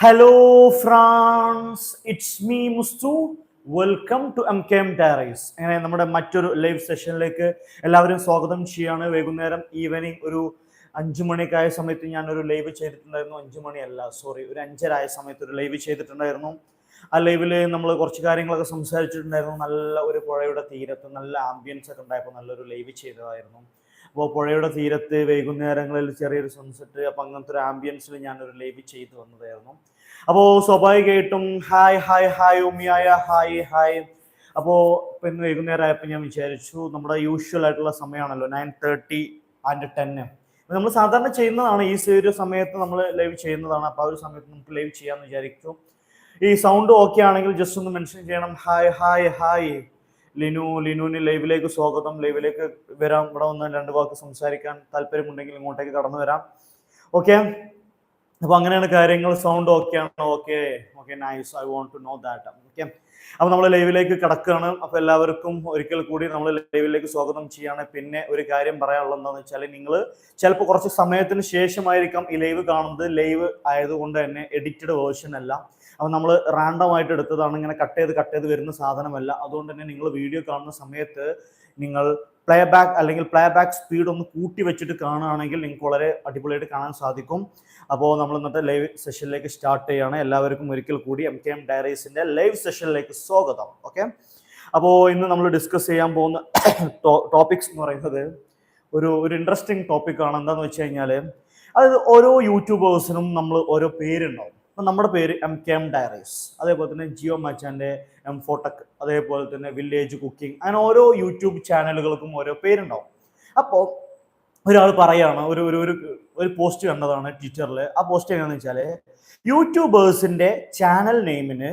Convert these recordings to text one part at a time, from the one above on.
Hello friends it's me Mustu welcome to M K M diaries അങ്ങനെ നമ്മുടെ മറ്റൊരു live സെഷനിലേക്ക് എല്ലാവരും സ്വാഗതം ചെയ്യാണ്. വൈകുന്നേരം ഈവനിങ് ഒരു അഞ്ചു മണിയൊക്കെ ആയ സമയത്ത് ഞാൻ ഒരു ലൈവ് ചെയ്തിട്ടുണ്ടായിരുന്നു. അഞ്ചു മണിയല്ല സോറി ഒരു അഞ്ചര ആയ സമയത്ത് ഒരു ലൈവ് ചെയ്തിട്ടുണ്ടായിരുന്നു. ആ ലൈവിൽ നമ്മൾ കുറച്ച് കാര്യങ്ങളൊക്കെ സംസാരിച്ചിട്ടുണ്ടായിരുന്നു. നല്ല ഒരു പുഴയുടെ തീരത്ത് നല്ല ആംബിയൻസ് ഒക്കെ ഉണ്ടായപ്പോൾ നല്ലൊരു ലൈവ് ചെയ്തതായിരുന്നു. അപ്പോൾ പുഴയുടെ തീരത്ത് വൈകുന്നേരങ്ങളിൽ ചെറിയൊരു സൺസെറ്റ് അപ്പം അങ്ങനത്തെ ഒരു ആംബിയൻസിൽ ഞാനൊരു ലൈവ് ചെയ്തു വന്നതായിരുന്നു. അപ്പോൾ സ്വാഭാവികമായിട്ടും ഹായ് ഹായ് ഹായ് ഉമിയായ ഹായ് ഹായ് അപ്പോൾ ഇപ്പം ഇന്ന് വൈകുന്നേരം ആയപ്പോൾ ഞാൻ വിചാരിച്ചു നമ്മുടെ യൂഷ്വൽ ആയിട്ടുള്ള സമയമാണല്ലോ നയൻ തേർട്ടി ആൻഡ് ടെന്ന് നമ്മൾ സാധാരണ ചെയ്യുന്നതാണ് ഈ ഒരു സമയത്ത് നമ്മൾ ലൈവ് ചെയ്യുന്നതാണ്. അപ്പോൾ ആ ഒരു സമയത്ത് നമുക്ക് ലൈവ് ചെയ്യാമെന്ന് വിചാരിച്ചു. ഈ സൗണ്ട് ഓക്കെ ആണെങ്കിൽ ജസ്റ്റ് ഒന്ന് മെൻഷൻ ചെയ്യണം. ഹായ് ഹായ് ഹായ് ലിനു ലിനുവിന് ലൈവിലേക്ക് സ്വാഗതം. ലൈവിലേക്ക് വരാം. ഇവിടെ ഒന്ന് രണ്ട് വാക്ക് സംസാരിക്കാൻ താല്പര്യമുണ്ടെങ്കിൽ ഇങ്ങോട്ടേക്ക് കടന്നു വരാം. ഓക്കെ അപ്പൊ അങ്ങനെയാണ് കാര്യങ്ങൾ. സൗണ്ട് ഓക്കെ ആണോ? Okay okay nice I want to know that okay അപ്പൊ നമ്മൾ ലൈവിലേക്ക് കിടക്കുകയാണ്. അപ്പൊ എല്ലാവർക്കും ഒരിക്കൽ കൂടി നമ്മൾ ലൈവിലേക്ക് സ്വാഗതം ചെയ്യാണ്. പിന്നെ ഒരു കാര്യം പറയാനുള്ളത് എന്താണെന്ന് വെച്ചാൽ നിങ്ങൾ ചിലപ്പോൾ കുറച്ച് സമയത്തിന് ശേഷമായിരിക്കാം ഈ ലൈവ് കാണുന്നത്. ലൈവ് ആയതുകൊണ്ട് തന്നെ എഡിറ്റഡ് വേർഷൻ അല്ല. അപ്പോൾ നമ്മൾ റാൻഡം ആയിട്ട് എടുത്തതാണ്. ഇങ്ങനെ കട്ട് ചെയ്ത് കട്ട് ചെയ്ത് വരുന്ന സാധനമല്ല. അതുകൊണ്ട് തന്നെ നിങ്ങൾ വീഡിയോ കാണുന്ന സമയത്ത് നിങ്ങൾ പ്ലേ ബാക്ക് അല്ലെങ്കിൽ പ്ലേ ബാക്ക് സ്പീഡ് ഒന്ന് കൂട്ടി വെച്ചിട്ട് കാണുകയാണെങ്കിൽ നിങ്ങൾക്ക് വളരെ അടിപൊളിയായിട്ട് കാണാൻ സാധിക്കും. അപ്പോൾ നമ്മൾ ഇന്നത്തെ ലൈവ് സെഷനിലേക്ക് സ്റ്റാർട്ട് ചെയ്യുകയാണ് എല്ലാവർക്കും ഒരിക്കൽ കൂടി എം കെ എം ഡയറീസിന്റെ ലൈവ് സെഷനിലേക്ക് സ്വാഗതം. ഓക്കെ അപ്പോൾ ഇന്ന് നമ്മൾ ഡിസ്കസ് ചെയ്യാൻ പോകുന്ന ടോപ്പിക്സ് എന്ന് പറയുന്നത് ഒരു ഒരു ഇൻട്രസ്റ്റിംഗ് ടോപ്പിക്കാണ് എന്താണെന്ന് വെച്ച് കഴിഞ്ഞാൽ അതായത് ഓരോ യൂട്യൂബേഴ്സിനും നമ്മൾ ഓരോ പേരുണ്ടാവും. അപ്പം നമ്മുടെ പേര് എം കെ എം ഡയറീസ് അതേപോലെ തന്നെ ജിയോ മച്ചാന്റെ എം ഫോട്ടക് അതേപോലെ തന്നെ വില്ലേജ് കുക്കിംഗ് അങ്ങനെ ഓരോ യൂട്യൂബ് ചാനലുകൾക്കും ഓരോ പേരുണ്ടാവും. അപ്പോൾ ഒരാൾ പറയാണ് ഒരു ഒരു ഒരു ഒരു പോസ്റ്റ് കണ്ടതാണ് ട്വിറ്ററിൽ ആ പോസ്റ്റ് എങ്ങനെയാണെന്ന് വെച്ചാൽ യൂട്യൂബേഴ്സിന്റെ ചാനൽ നെയിമിന്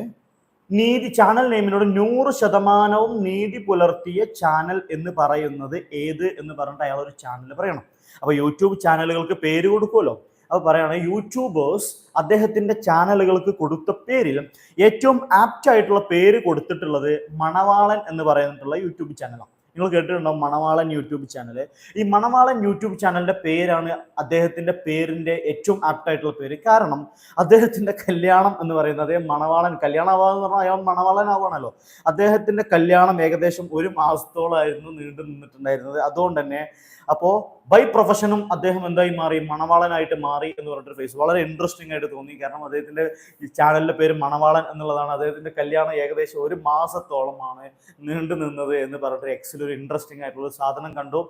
നീതി ചാനൽ നെയിമിനോട് നൂറ് ശതമാനവും നീതി പുലർത്തിയ ചാനൽ എന്ന് പറയുന്നത് ഏത് എന്ന് പറഞ്ഞിട്ട് അയാൾ ഒരു ചാനൽ പറയണം. അപ്പോൾ യൂട്യൂബ് ചാനലുകൾക്ക് പേര് കൊടുക്കുമല്ലോ അത് പറയുകയാണ് യൂട്യൂബേഴ്സ് അദ്ദേഹത്തിന്റെ ചാനലുകൾക്ക് കൊടുത്ത പേരിൽ ഏറ്റവും ആപ്റ്റ് ആയിട്ടുള്ള പേര് കൊടുത്തിട്ടുള്ളത് മണവാളൻ എന്ന് പറയുന്നിട്ടുള്ള യൂട്യൂബ് ചാനലാണ് നിങ്ങൾ കേട്ടിട്ടുണ്ടാവും മണവാളൻ യൂട്യൂബ് ചാനൽ ഈ മണവാളൻ യൂട്യൂബ് ചാനലിന്റെ പേരാണ് അദ്ദേഹത്തിന്റെ പേരിന്റെ ഏറ്റവും ആപ്റ്റായിട്ടുള്ള പേര്. കാരണം അദ്ദേഹത്തിന്റെ കല്യാണം എന്ന് പറയുന്നത് അദ്ദേഹം മണവാളൻ കല്യാണമാവാന്ന് പറഞ്ഞാൽ അയാൾ മണവാളനാവാണല്ലോ അദ്ദേഹത്തിന്റെ കല്യാണം ഏകദേശം ഒരു മാസത്തോളമായിരുന്നു നീണ്ടു നിന്നിട്ടുണ്ടായിരുന്നത്. അതുകൊണ്ട് തന്നെ അപ്പോൾ ബൈ പ്രൊഫഷനും അദ്ദേഹം എന്തായി മാറി? മണവാളനായിട്ട് മാറി എന്ന് പറഞ്ഞിട്ട് ഫേസ് വളരെ ഇൻട്രസ്റ്റിംഗ് ആയിട്ട് തോന്നി. കാരണം അദ്ദേഹത്തിന്റെ ഈ ചാനലിന്റെ പേര് മണവാളൻ എന്നുള്ളതാണ്. അദ്ദേഹത്തിന്റെ കല്യാണം ഏകദേശം ഒരു മാസത്തോളമാണ് നീണ്ടു നിന്നത് എന്ന് പറഞ്ഞിട്ട് എക്സിൽ ഒരു ഇൻട്രസ്റ്റിംഗ് ആയിട്ടുള്ള സാധനം കണ്ടു.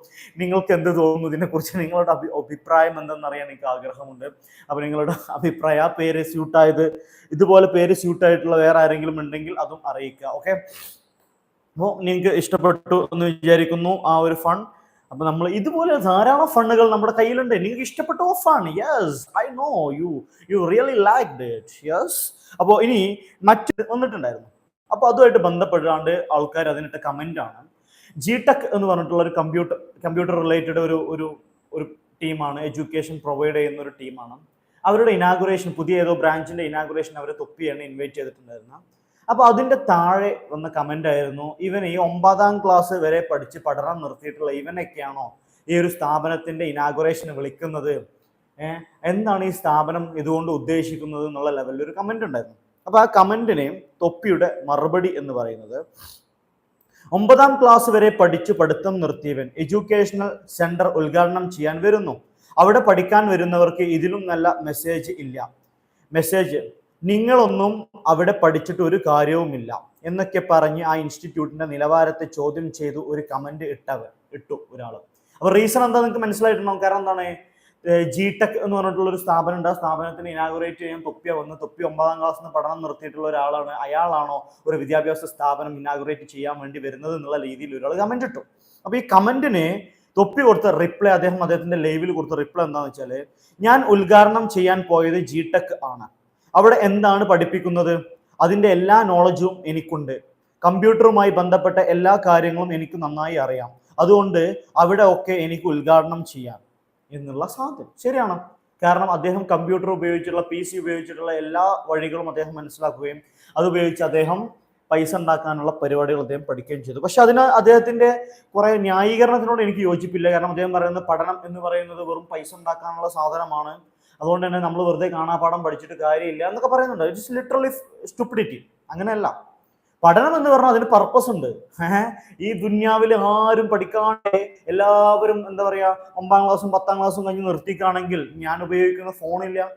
നിങ്ങൾക്ക് എന്ത് തോന്നുന്നു? ഇതിനെക്കുറിച്ച് നിങ്ങളുടെ അഭി അഭിപ്രായം എന്തെന്നറിയാൻ എനിക്ക് ആഗ്രഹമുണ്ട്. അപ്പോൾ നിങ്ങളുടെ അഭിപ്രായം ആ പേര് സ്യൂട്ടായത് ഇതുപോലെ പേര് സ്യൂട്ടായിട്ടുള്ള വേറെ ആരെങ്കിലും ഉണ്ടെങ്കിൽ അതും അറിയിക്കുക ഓക്കെ അപ്പോൾ നിങ്ങൾക്ക് ഇഷ്ടപ്പെട്ടു എന്ന് വിചാരിക്കുന്നു. ആ ഒരു ഫൺ അപ്പൊ നമ്മൾ ഇതുപോലെ ധാരാളം ഫണ്ണുകൾ നമ്മുടെ കയ്യിലുണ്ട്. നിങ്ങൾക്ക് ഇഷ്ടപ്പെട്ട? ഓഫാണ് yes I know you you really like it yes അപ്പോൾ ഇനി മറ്റ് വന്നിട്ടുണ്ടായിരുന്നു. അപ്പോൾ അതുമായിട്ട് ബന്ധപ്പെടാണ്ട് ആൾക്കാർ അതിനിട്ട കമന്റ് ആണ്. ജി ടെക് എന്ന് പറഞ്ഞിട്ടുള്ള ഒരു കമ്പ്യൂട്ടർ കമ്പ്യൂട്ടർ റിലേറ്റഡ് ഒരു ഒരു ഒരു ടീമാണ് എഡ്യൂക്കേഷൻ പ്രൊവൈഡ് ചെയ്യുന്ന ഒരു ടീമാണ് അവരുടെ ഇനാഗുറേഷൻ പുതിയ ഏതോ ബ്രാഞ്ചിന്റെ ഇനാഗുറേഷൻ അവർ തൊപ്പിയാണ് ഇൻവൈറ്റ് ചെയ്തിട്ടുണ്ടായിരുന്നത്. അപ്പോൾ അതിന്റെ താഴെ വന്ന കമന്റ് ആയിരുന്നു ഇവൻ ഈ ഒമ്പതാം ക്ലാസ് വരെ പഠിച്ച് പഠനം നിർത്തിയിട്ടുള്ള ഇവനൊക്കെയാണോ ഈ ഒരു സ്ഥാപനത്തിന്റെ ഇനാഗുറേഷന് വിളിക്കുന്നത്? എന്താണ് ഈ സ്ഥാപനം ഇതുകൊണ്ട് ഉദ്ദേശിക്കുന്നത്? എന്നുള്ള ലെവലിൽ ഒരു കമന്റ് ഉണ്ടായിരുന്നു. അപ്പോൾ ആ കമന്റിനെയും തൊപ്പിയുടെ മറുപടി എന്ന് പറയുന്നത് ഒമ്പതാം ക്ലാസ് വരെ പഠിച്ചു പഠിത്തം നിർത്തിയവൻ എഡ്യൂക്കേഷണൽ സെന്റർ ഉദ്ഘാടനം ചെയ്യാൻ വരുന്നു. അവിടെ പഠിക്കാൻ വരുന്നവർക്ക് ഇതിലും നല്ല മെസ്സേജ് ഇല്ല. മെസ്സേജ് നിങ്ങളൊന്നും അവിടെ പഠിച്ചിട്ട് ഒരു കാര്യവുമില്ല എന്നൊക്കെ പറഞ്ഞ് ആ ഇൻസ്റ്റിറ്റ്യൂട്ടിന്റെ നിലവാരത്തെ ചോദ്യം ചെയ്തു ഒരു കമന്റ് ഇട്ടവർ ഇട്ടു ഒരാൾ അപ്പൊ റീസൺ എന്താ നിങ്ങൾക്ക് മനസ്സിലായിട്ടുണ്ടാവും? കാരണം എന്താണ്? ജി ടെക് എന്ന് പറഞ്ഞിട്ടുള്ള ഒരു സ്ഥാപനം ഉണ്ട് ആ സ്ഥാപനത്തിന് ഇനാഗുറേറ്റ് ചെയ്യാൻ തൊപ്പിയ വന്ന് തൊപ്പി ഒമ്പതാം ക്ലാസ് നിന്ന് പഠനം നിർത്തിയിട്ടുള്ള ഒരാളാണ്. അയാളാണോ ഒരു വിദ്യാഭ്യാസ സ്ഥാപനം ഇനാഗുറേറ്റ് ചെയ്യാൻ വേണ്ടി വരുന്നത് എന്നുള്ള രീതിയിൽ ഒരാൾ കമന്റ് ഇട്ടു. അപ്പൊ ഈ കമന്റിന് തൊപ്പി കൊടുത്ത റിപ്ലൈ അദ്ദേഹം അദ്ദേഹത്തിന്റെ ലൈവിൽ കൊടുത്ത റിപ്ലൈ എന്താണെന്ന് വെച്ചാൽ ഞാൻ ഉദ്ഘാടനം ചെയ്യാൻ പോയത് ജി ടെക് ആണ്. അവിടെ എന്താണ് പഠിപ്പിക്കുന്നത്? അതിന്റെ എല്ലാ നോളജും എനിക്കുണ്ട്. കമ്പ്യൂട്ടറുമായി ബന്ധപ്പെട്ട എല്ലാ കാര്യങ്ങളും എനിക്ക് നന്നായി അറിയാം. അതുകൊണ്ട് അവിടെ ഒക്കെ എനിക്ക് ഉദ്ഘാടനം ചെയ്യാം. എന്നുള്ള സാധ്യത. ശരിയാണ്. കാരണം അദ്ദേഹം കമ്പ്യൂട്ടർ ഉപയോഗിച്ചിട്ടുള്ള പി സി ഉപയോഗിച്ചിട്ടുള്ള എല്ലാ വഴികളും അദ്ദേഹം മനസ്സിലാക്കുകയും അതുപയോഗിച്ച് അദ്ദേഹം പൈസ ഉണ്ടാക്കാനുള്ള പരിപാടികൾ അദ്ദേഹം പഠിക്കുകയും ചെയ്തു. പക്ഷെ അതിന് അദ്ദേഹത്തിന്റെ കുറെ ന്യായീകരണത്തിനോട് എനിക്ക് യോജിപ്പില്ല. കാരണം അദ്ദേഹം പറയുന്നത് പഠനം എന്ന് പറയുന്നത് വെറും പൈസ ഉണ്ടാക്കാനുള്ള സാധനമാണ്. അതുകൊണ്ട് തന്നെ നമ്മൾ വെറുതെ കാണാപാഠം പഠിച്ചിട്ട് കാര്യമില്ല എന്നൊക്കെ പറയുന്നുണ്ട്. ഇറ്റ്സ് ലിറ്ററലി സ്റ്റുപ്പിഡിറ്റി അങ്ങനെയല്ല. പഠനം എന്ന് പറഞ്ഞാൽ അതിന് പർപ്പസ് ഉണ്ട്. ഈ ദുന്യാവിൽ ആരും പഠിക്കാണ്ട് എല്ലാവരും എന്താ പറയാ ഒമ്പതാം ക്ലാസ്സും പത്താം ക്ലാസ്സും കഴിഞ്ഞ് നിർത്തിക്കാണെങ്കിൽ ഞാൻ ഉപയോഗിക്കുന്ന ഫോണില്ല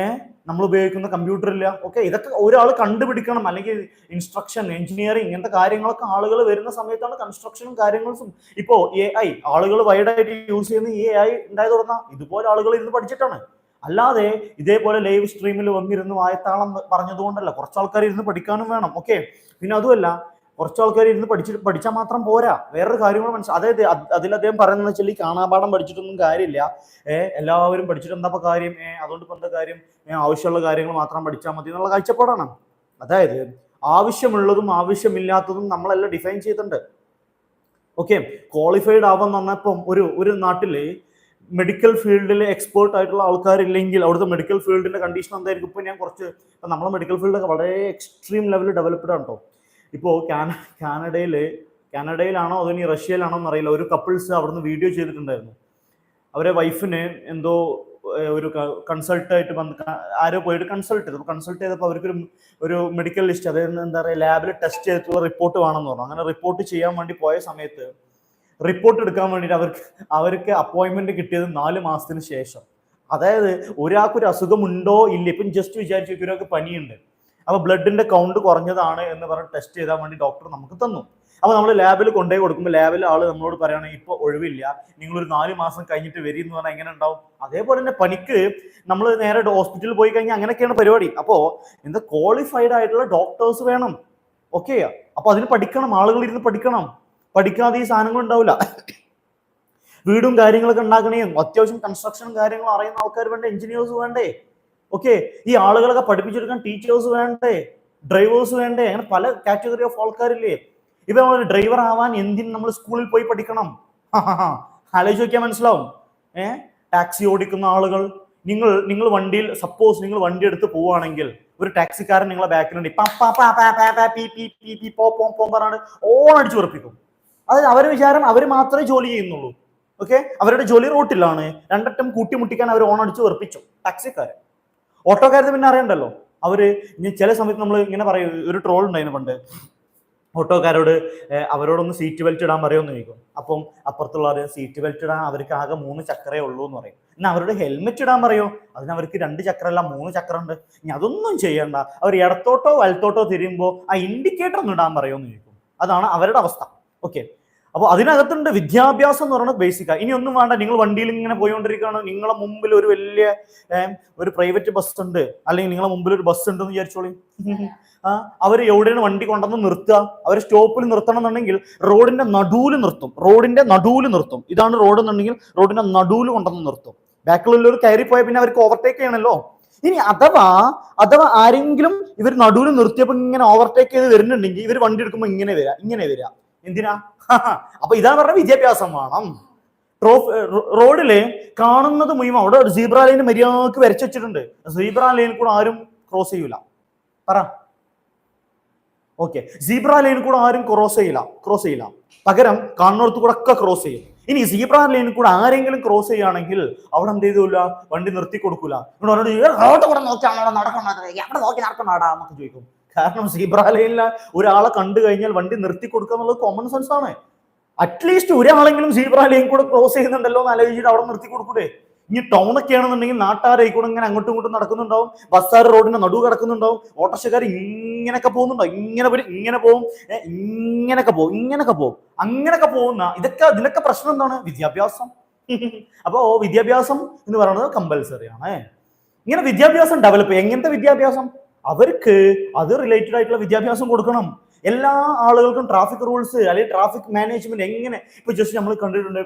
ഏഹ് നമ്മൾ ഉപയോഗിക്കുന്ന കമ്പ്യൂട്ടർ ഇല്ല. ഓക്കെ ഇതൊക്കെ ഒരാൾ കണ്ടുപിടിക്കണം. അല്ലെങ്കിൽ ഇൻസ്ട്രക്ഷൻ എഞ്ചിനീയറിംഗ് ഇങ്ങനത്തെ കാര്യങ്ങളൊക്കെ ആളുകൾ വരുന്ന സമയത്താണ് കൺസ്ട്രക്ഷനും കാര്യങ്ങളും. ഇപ്പോ എ ഐ ആളുകൾ വൈഡായിട്ട് യൂസ് ചെയ്യുന്ന എ ഐ ഉണ്ടായത് തുടങ്ങാം ഇതുപോലെ ആളുകൾ ഇന്ന് പഠിച്ചിട്ടാണ്. അല്ലാതെ ഇതേപോലെ ലൈവ് സ്ട്രീമിൽ വന്നിരുന്ന് വായത്താളം പറഞ്ഞതുകൊണ്ടല്ല കുറച്ച് ആൾക്കാർ ഇരുന്ന് പഠിക്കാനും വേണം ഓക്കെ പിന്നെ അതുമല്ല കുറച്ച് ആൾക്കാർ ഇരുന്ന് പഠിച്ചിട്ട് പഠിച്ചാൽ മാത്രം പോരാ. വേറൊരു കാര്യം കൂടെ അതായത് അത് അതിൽ അദ്ദേഹം പറയുന്നത് വെച്ചാൽ ഈ കാണാപാഠം പഠിച്ചിട്ടൊന്നും കാര്യമില്ല. എല്ലാവരും പഠിച്ചിട്ട് എന്താ കാര്യം? അതുകൊണ്ട് ഇപ്പം എന്താ കാര്യം? ആവശ്യമുള്ള കാര്യങ്ങൾ മാത്രം പഠിച്ചാൽ മതി എന്നുള്ള കാഴ്ചപ്പാടാണ്. അതായത് ആവശ്യമുള്ളതും ആവശ്യമില്ലാത്തതും നമ്മളെല്ലാം ഡിഫൈൻ ചെയ്തിട്ടുണ്ട്. ഓക്കെ ക്വാളിഫൈഡ് ആവാന്ന് പറഞ്ഞപ്പം ഒരു ഒരു നാട്ടിൽ മെഡിക്കൽ ഫീൽഡിൽ എക്സ്പേർട്ട് ആയിട്ടുള്ള ആൾക്കാരില്ലെങ്കിൽ അവിടുത്തെ മെഡിക്കൽ ഫീൽഡിന്റെ കണ്ടീഷൻ എന്തായിരിക്കും? ഇപ്പൊ ഞാൻ കുറച്ച് ഇപ്പം നമ്മളെ മെഡിക്കൽ ഫീൽഡൊക്കെ വളരെ എക്സ്ട്രീം ലെവലിൽ ഡെവലപ്ഡ് ആണ് കേട്ടോ ഇപ്പോൾ കാന കാനഡയിൽ കാനഡയിലാണോ അതോ ഇനി റഷ്യയിലാണോ എന്നറിയില്ല. ഒരു കപ്പിൾസ് അവിടുന്ന് വീഡിയോ ചെയ്തിട്ടുണ്ടായിരുന്നു. അവരെ വൈഫിന് എന്തോ ഒരു കൺസൾട്ട് ആയിട്ട് വന്ന് ആരോ പോയിട്ട് കൺസൾട്ട് ചെയ്തു. കൺസൾട്ട് ചെയ്തപ്പോൾ അവർക്കൊരു ഒരു മെഡിക്കൽ ലിസ്റ്റ് അതായത് എന്താ പറയുക ലാബിൽ ടെസ്റ്റ് ചെയ്തിട്ടുള്ള റിപ്പോർട്ട് വേണമെന്ന് പറഞ്ഞു. അങ്ങനെ റിപ്പോർട്ട് ചെയ്യാൻ വേണ്ടി പോയ സമയത്ത് റിപ്പോർട്ട് എടുക്കാൻ വേണ്ടിയിട്ട് അവർക്ക് അവർക്ക് അപ്പോയിന്റ്മെന്റ് കിട്ടിയത് നാല് മാസത്തിന് ശേഷം. അതായത് ഒരാൾക്കൊരു അസുഖമുണ്ടോ ഇല്ല ഇപ്പം ജസ്റ്റ് വിചാരിച്ചു ഒരാൾക്ക് പനിയുണ്ട്. അപ്പൊ ബ്ലഡിന്റെ കൗണ്ട് കുറഞ്ഞതാണ് എന്ന് പറഞ്ഞ് ടെസ്റ്റ് ചെയ്താൽ വേണ്ടി ഡോക്ടർ നമുക്ക് തന്നു. അപ്പോൾ നമ്മൾ ലാബിൽ കൊണ്ടുപോയി കൊടുക്കുമ്പോൾ ലാബിൽ ആൾ നമ്മളോട് പറയുകയാണെങ്കിൽ ഇപ്പൊ ഒഴിവില്ല. നിങ്ങൾ ഒരു നാല് മാസം കഴിഞ്ഞിട്ട് വരും എന്ന് പറഞ്ഞാൽ എങ്ങനെ ഉണ്ടാവും? അതേപോലെ തന്നെ പനിക്ക് നമ്മൾ നേരെ ഹോസ്പിറ്റലിൽ പോയി കഴിഞ്ഞാൽ അങ്ങനെയൊക്കെയാണ് പരിപാടി. അപ്പോൾ എന്താ ക്വാളിഫൈഡ് ആയിട്ടുള്ള ഡോക്ടേഴ്സ് വേണം. ഓക്കെ അപ്പോൾ അതിന് പഠിക്കണം ആളുകൾ ഇരുന്ന് പഠിക്കണം. പഠിക്കാതെ ഈ സാധനങ്ങൾ ഉണ്ടാവില്ല. വീടും കാര്യങ്ങളൊക്കെ ഉണ്ടാക്കണേയും അത്യാവശ്യം കൺസ്ട്രക്ഷനും കാര്യങ്ങളും അറിയുന്ന ആൾക്കാർ വേണ്ടേ എഞ്ചിനീയേഴ്സ് വേണ്ടേ. ഓക്കെ ഈ ആളുകളൊക്കെ പഠിപ്പിച്ചെടുക്കാൻ ടീച്ചേഴ്സ് വേണ്ടേ ഡ്രൈവേഴ്സ് വേണ്ടേ അങ്ങനെ പല കാറ്റഗറി ഓഫ് ആൾക്കാരില്ലേ. ഇവ ഡ്രൈവർ ആവാൻ എന്തിന് നമ്മൾ സ്കൂളിൽ പോയി പഠിക്കണം? ആലോചിച്ച് നോക്കിയാൽ മനസ്സിലാവും. ഏഹ് ടാക്സി ഓടിക്കുന്ന ആളുകൾ നിങ്ങൾ നിങ്ങൾ വണ്ടിയിൽ സപ്പോസ് നിങ്ങൾ വണ്ടി എടുത്ത് പോവുകയാണെങ്കിൽ ഒരു ടാക്സിക്കാരൻ നിങ്ങളെ ബാക്കിലുണ്ട് ഓൺ അടിച്ചു ഉറപ്പിക്കും അത് അവരെ വിചാരം അവർ മാത്രമേ ജോലി ചെയ്യുന്നുള്ളൂ. ഓക്കെ അവരുടെ ജോലി റോട്ടിലാണ്. രണ്ടറ്റം കൂട്ടിമുട്ടിക്കാൻ അവർ ഓൺ അടിച്ച് ഉറപ്പിച്ചു ടാക്സിക്കാരൻ ഓട്ടോക്കാരത് പിന്നെ അറിയണ്ടല്ലോ? ഇനി ചില സമയത്ത് നമ്മൾ ഇങ്ങനെ പറയും ഒരു ട്രോൾ ഉണ്ടായിരുന്നു പണ്ട്. ഓട്ടോക്കാരോട് അവരോടൊന്ന് സീറ്റ് ബെൽറ്റ് ഇടാൻ പറയുമെന്ന് ചോദിക്കും. അപ്പം അപ്പുറത്തുള്ളവർ സീറ്റ് ബെൽറ്റ് ഇടാൻ അവർക്ക് ആകെ മൂന്ന് ചക്രേ ഉള്ളൂ എന്ന് പറയും. എന്നാൽ അവരുടെ ഹെൽമെറ്റ് ഇടാൻ പറയോ? അതിന് അവർക്ക് രണ്ട് ചക്രമല്ല മൂന്ന് ചക്രമുണ്ട് ഇനി അതൊന്നും ചെയ്യണ്ട. അവർ ഇടത്തോട്ടോ വലത്തോട്ടോ തിരിയുമ്പോൾ ആ ഇൻഡിക്കേറ്റർ ഒന്ന് ഇടാൻ പറയുമെന്ന് ചോദിക്കും. അതാണ് അവരുടെ അവസ്ഥ. ഓക്കെ അപ്പോൾ അതിനകത്തുണ്ട് വിദ്യാഭ്യാസം എന്ന് പറയുന്നത് ബേസിക്കാ ഇനി ഒന്നും വേണ്ട. നിങ്ങൾ വണ്ടിയിൽ ഇങ്ങനെ പോയിക്കൊണ്ടിരിക്കുകയാണ് നിങ്ങളെ മുമ്പിൽ ഒരു വലിയ ഒരു പ്രൈവറ്റ് ബസ് ഉണ്ട്. അല്ലെങ്കിൽ നിങ്ങളെ മുമ്പിൽ ഒരു ബസ് ഉണ്ടെന്ന് വിചാരിച്ചോളി. ആ അവർ എവിടെയാണ് വണ്ടി കൊണ്ടുവന്ന് നിർത്തുക? അവർ സ്റ്റോപ്പിൽ നിർത്തണം എന്നുണ്ടെങ്കിൽ റോഡിന്റെ നടുവിൽ നിർത്തും. റോഡിന്റെ നടുവിൽ നിർത്തും. ഇതാണ് റോഡ് എന്നുണ്ടെങ്കിൽ റോഡിന്റെ നടുവിൽ കൊണ്ടുവന്ന് നിർത്തും. ബാക്കിലുള്ളവർ കയറി പോയാൽ പിന്നെ അവർക്ക് ഓവർടേക്ക് ചെയ്യണമല്ലോ ഇനി അഥവാ അഥവാ ആരെങ്കിലും ഇവർ നടുവിൽ നിർത്തിയപ്പോൾ ഇങ്ങനെ ഓവർടേക്ക് ചെയ്ത് വരുന്നുണ്ടെങ്കിൽ ഇവർ വണ്ടി എടുക്കുമ്പോൾ ഇങ്ങനെ വരിക ഇങ്ങനെ വരിക എന്തിനാ? അപ്പൊ ഇതാണ് പറഞ്ഞ വിദ്യാഭ്യാസം വേണം. റോഡിൽ കാണുന്നത് മുഴുവൻ അവിടെ ഒരു സീബ്ര ലൈൻ മര്യാദയ്ക്ക് വരച്ചു വെച്ചിട്ടുണ്ട്. സീബ്ര ലൈനിൽ കൂടെ ആരും ക്രോസ് ചെയ്യൂല. പറ. ഓക്കെ സീബ്ര ലൈനിൽ കൂടെ ആരും ക്രോസ് ചെയ്യില്ല ക്രോസ് ചെയ്യില്ല പകരം കാണുന്നിടത്ത് കൂടെ ഒക്കെ ക്രോസ് ചെയ്യും. ഇനി സീബ്ര കൂടെ ആരെങ്കിലും ക്രോസ് ചെയ്യുകയാണെങ്കിൽ അവിടെ എന്ത് ചെയ്തില്ല വണ്ടി നിർത്തി കൊടുക്കൂല. നോക്കിയാണോ? എവിടെ നോക്കി നടക്കണോടാ എന്നൊക്കെ ചോദിക്കും. കാരണം സീബ്ര ഒരാളെ കണ്ടു കഴിഞ്ഞാൽ വണ്ടി നിർത്തി കൊടുക്കുക എന്നുള്ളത് കോമൺ സെൻസ് ആണ്. അറ്റ്ലീസ്റ്റ് ഒരാളെങ്കിലും സീബ്ര ലൈൻ കൂടെ ക്രോസ് ചെയ്യുന്നുണ്ടല്ലോ എന്ന് ആലോചിച്ചിട്ട് അവിടെ നിർത്തി കൊടുക്കൂടെ? ഇനി ടൗണൊക്കെ ആണെന്നുണ്ടെങ്കിൽ നാട്ടുകാരെ ഇങ്ങനെ അങ്ങോട്ടും ഇങ്ങോട്ടും നടക്കുന്നുണ്ടാവും. ബസ്സാർ റോഡിന്റെ നടുവ് കിടക്കുന്നുണ്ടാവും. ഓട്ടോറിക്ഷക്കാർ ഇങ്ങനെയൊക്കെ പോകുന്നുണ്ടാവും ഇങ്ങനെ വരും ഇങ്ങനെ പോകും. ഇങ്ങനെയൊക്കെ പോകും ഇങ്ങനെയൊക്കെ പോകും. അങ്ങനെയൊക്കെ പോകുന്ന ഇതൊക്കെ ഇതിനൊക്കെ പ്രശ്നം എന്താണ്? വിദ്യാഭ്യാസം. അപ്പോ വിദ്യാഭ്യാസം എന്ന് പറയുന്നത് കമ്പൽസറി ആണ്. ഇങ്ങനെ വിദ്യാഭ്യാസം ഡെവലപ്പ് എങ്ങനത്തെ വിദ്യാഭ്യാസം? അവർക്ക് അത് റിലേറ്റഡ് ആയിട്ടുള്ള വിദ്യാഭ്യാസം കൊടുക്കണം. എല്ലാ ആളുകൾക്കും ട്രാഫിക് റൂൾസ് അല്ലെങ്കിൽ ട്രാഫിക് മാനേജ്മെന്റ് എങ്ങനെ? ഇപ്പൊ ജസ്റ്റ് നമ്മൾ കണ്ടിട്ടുണ്ട്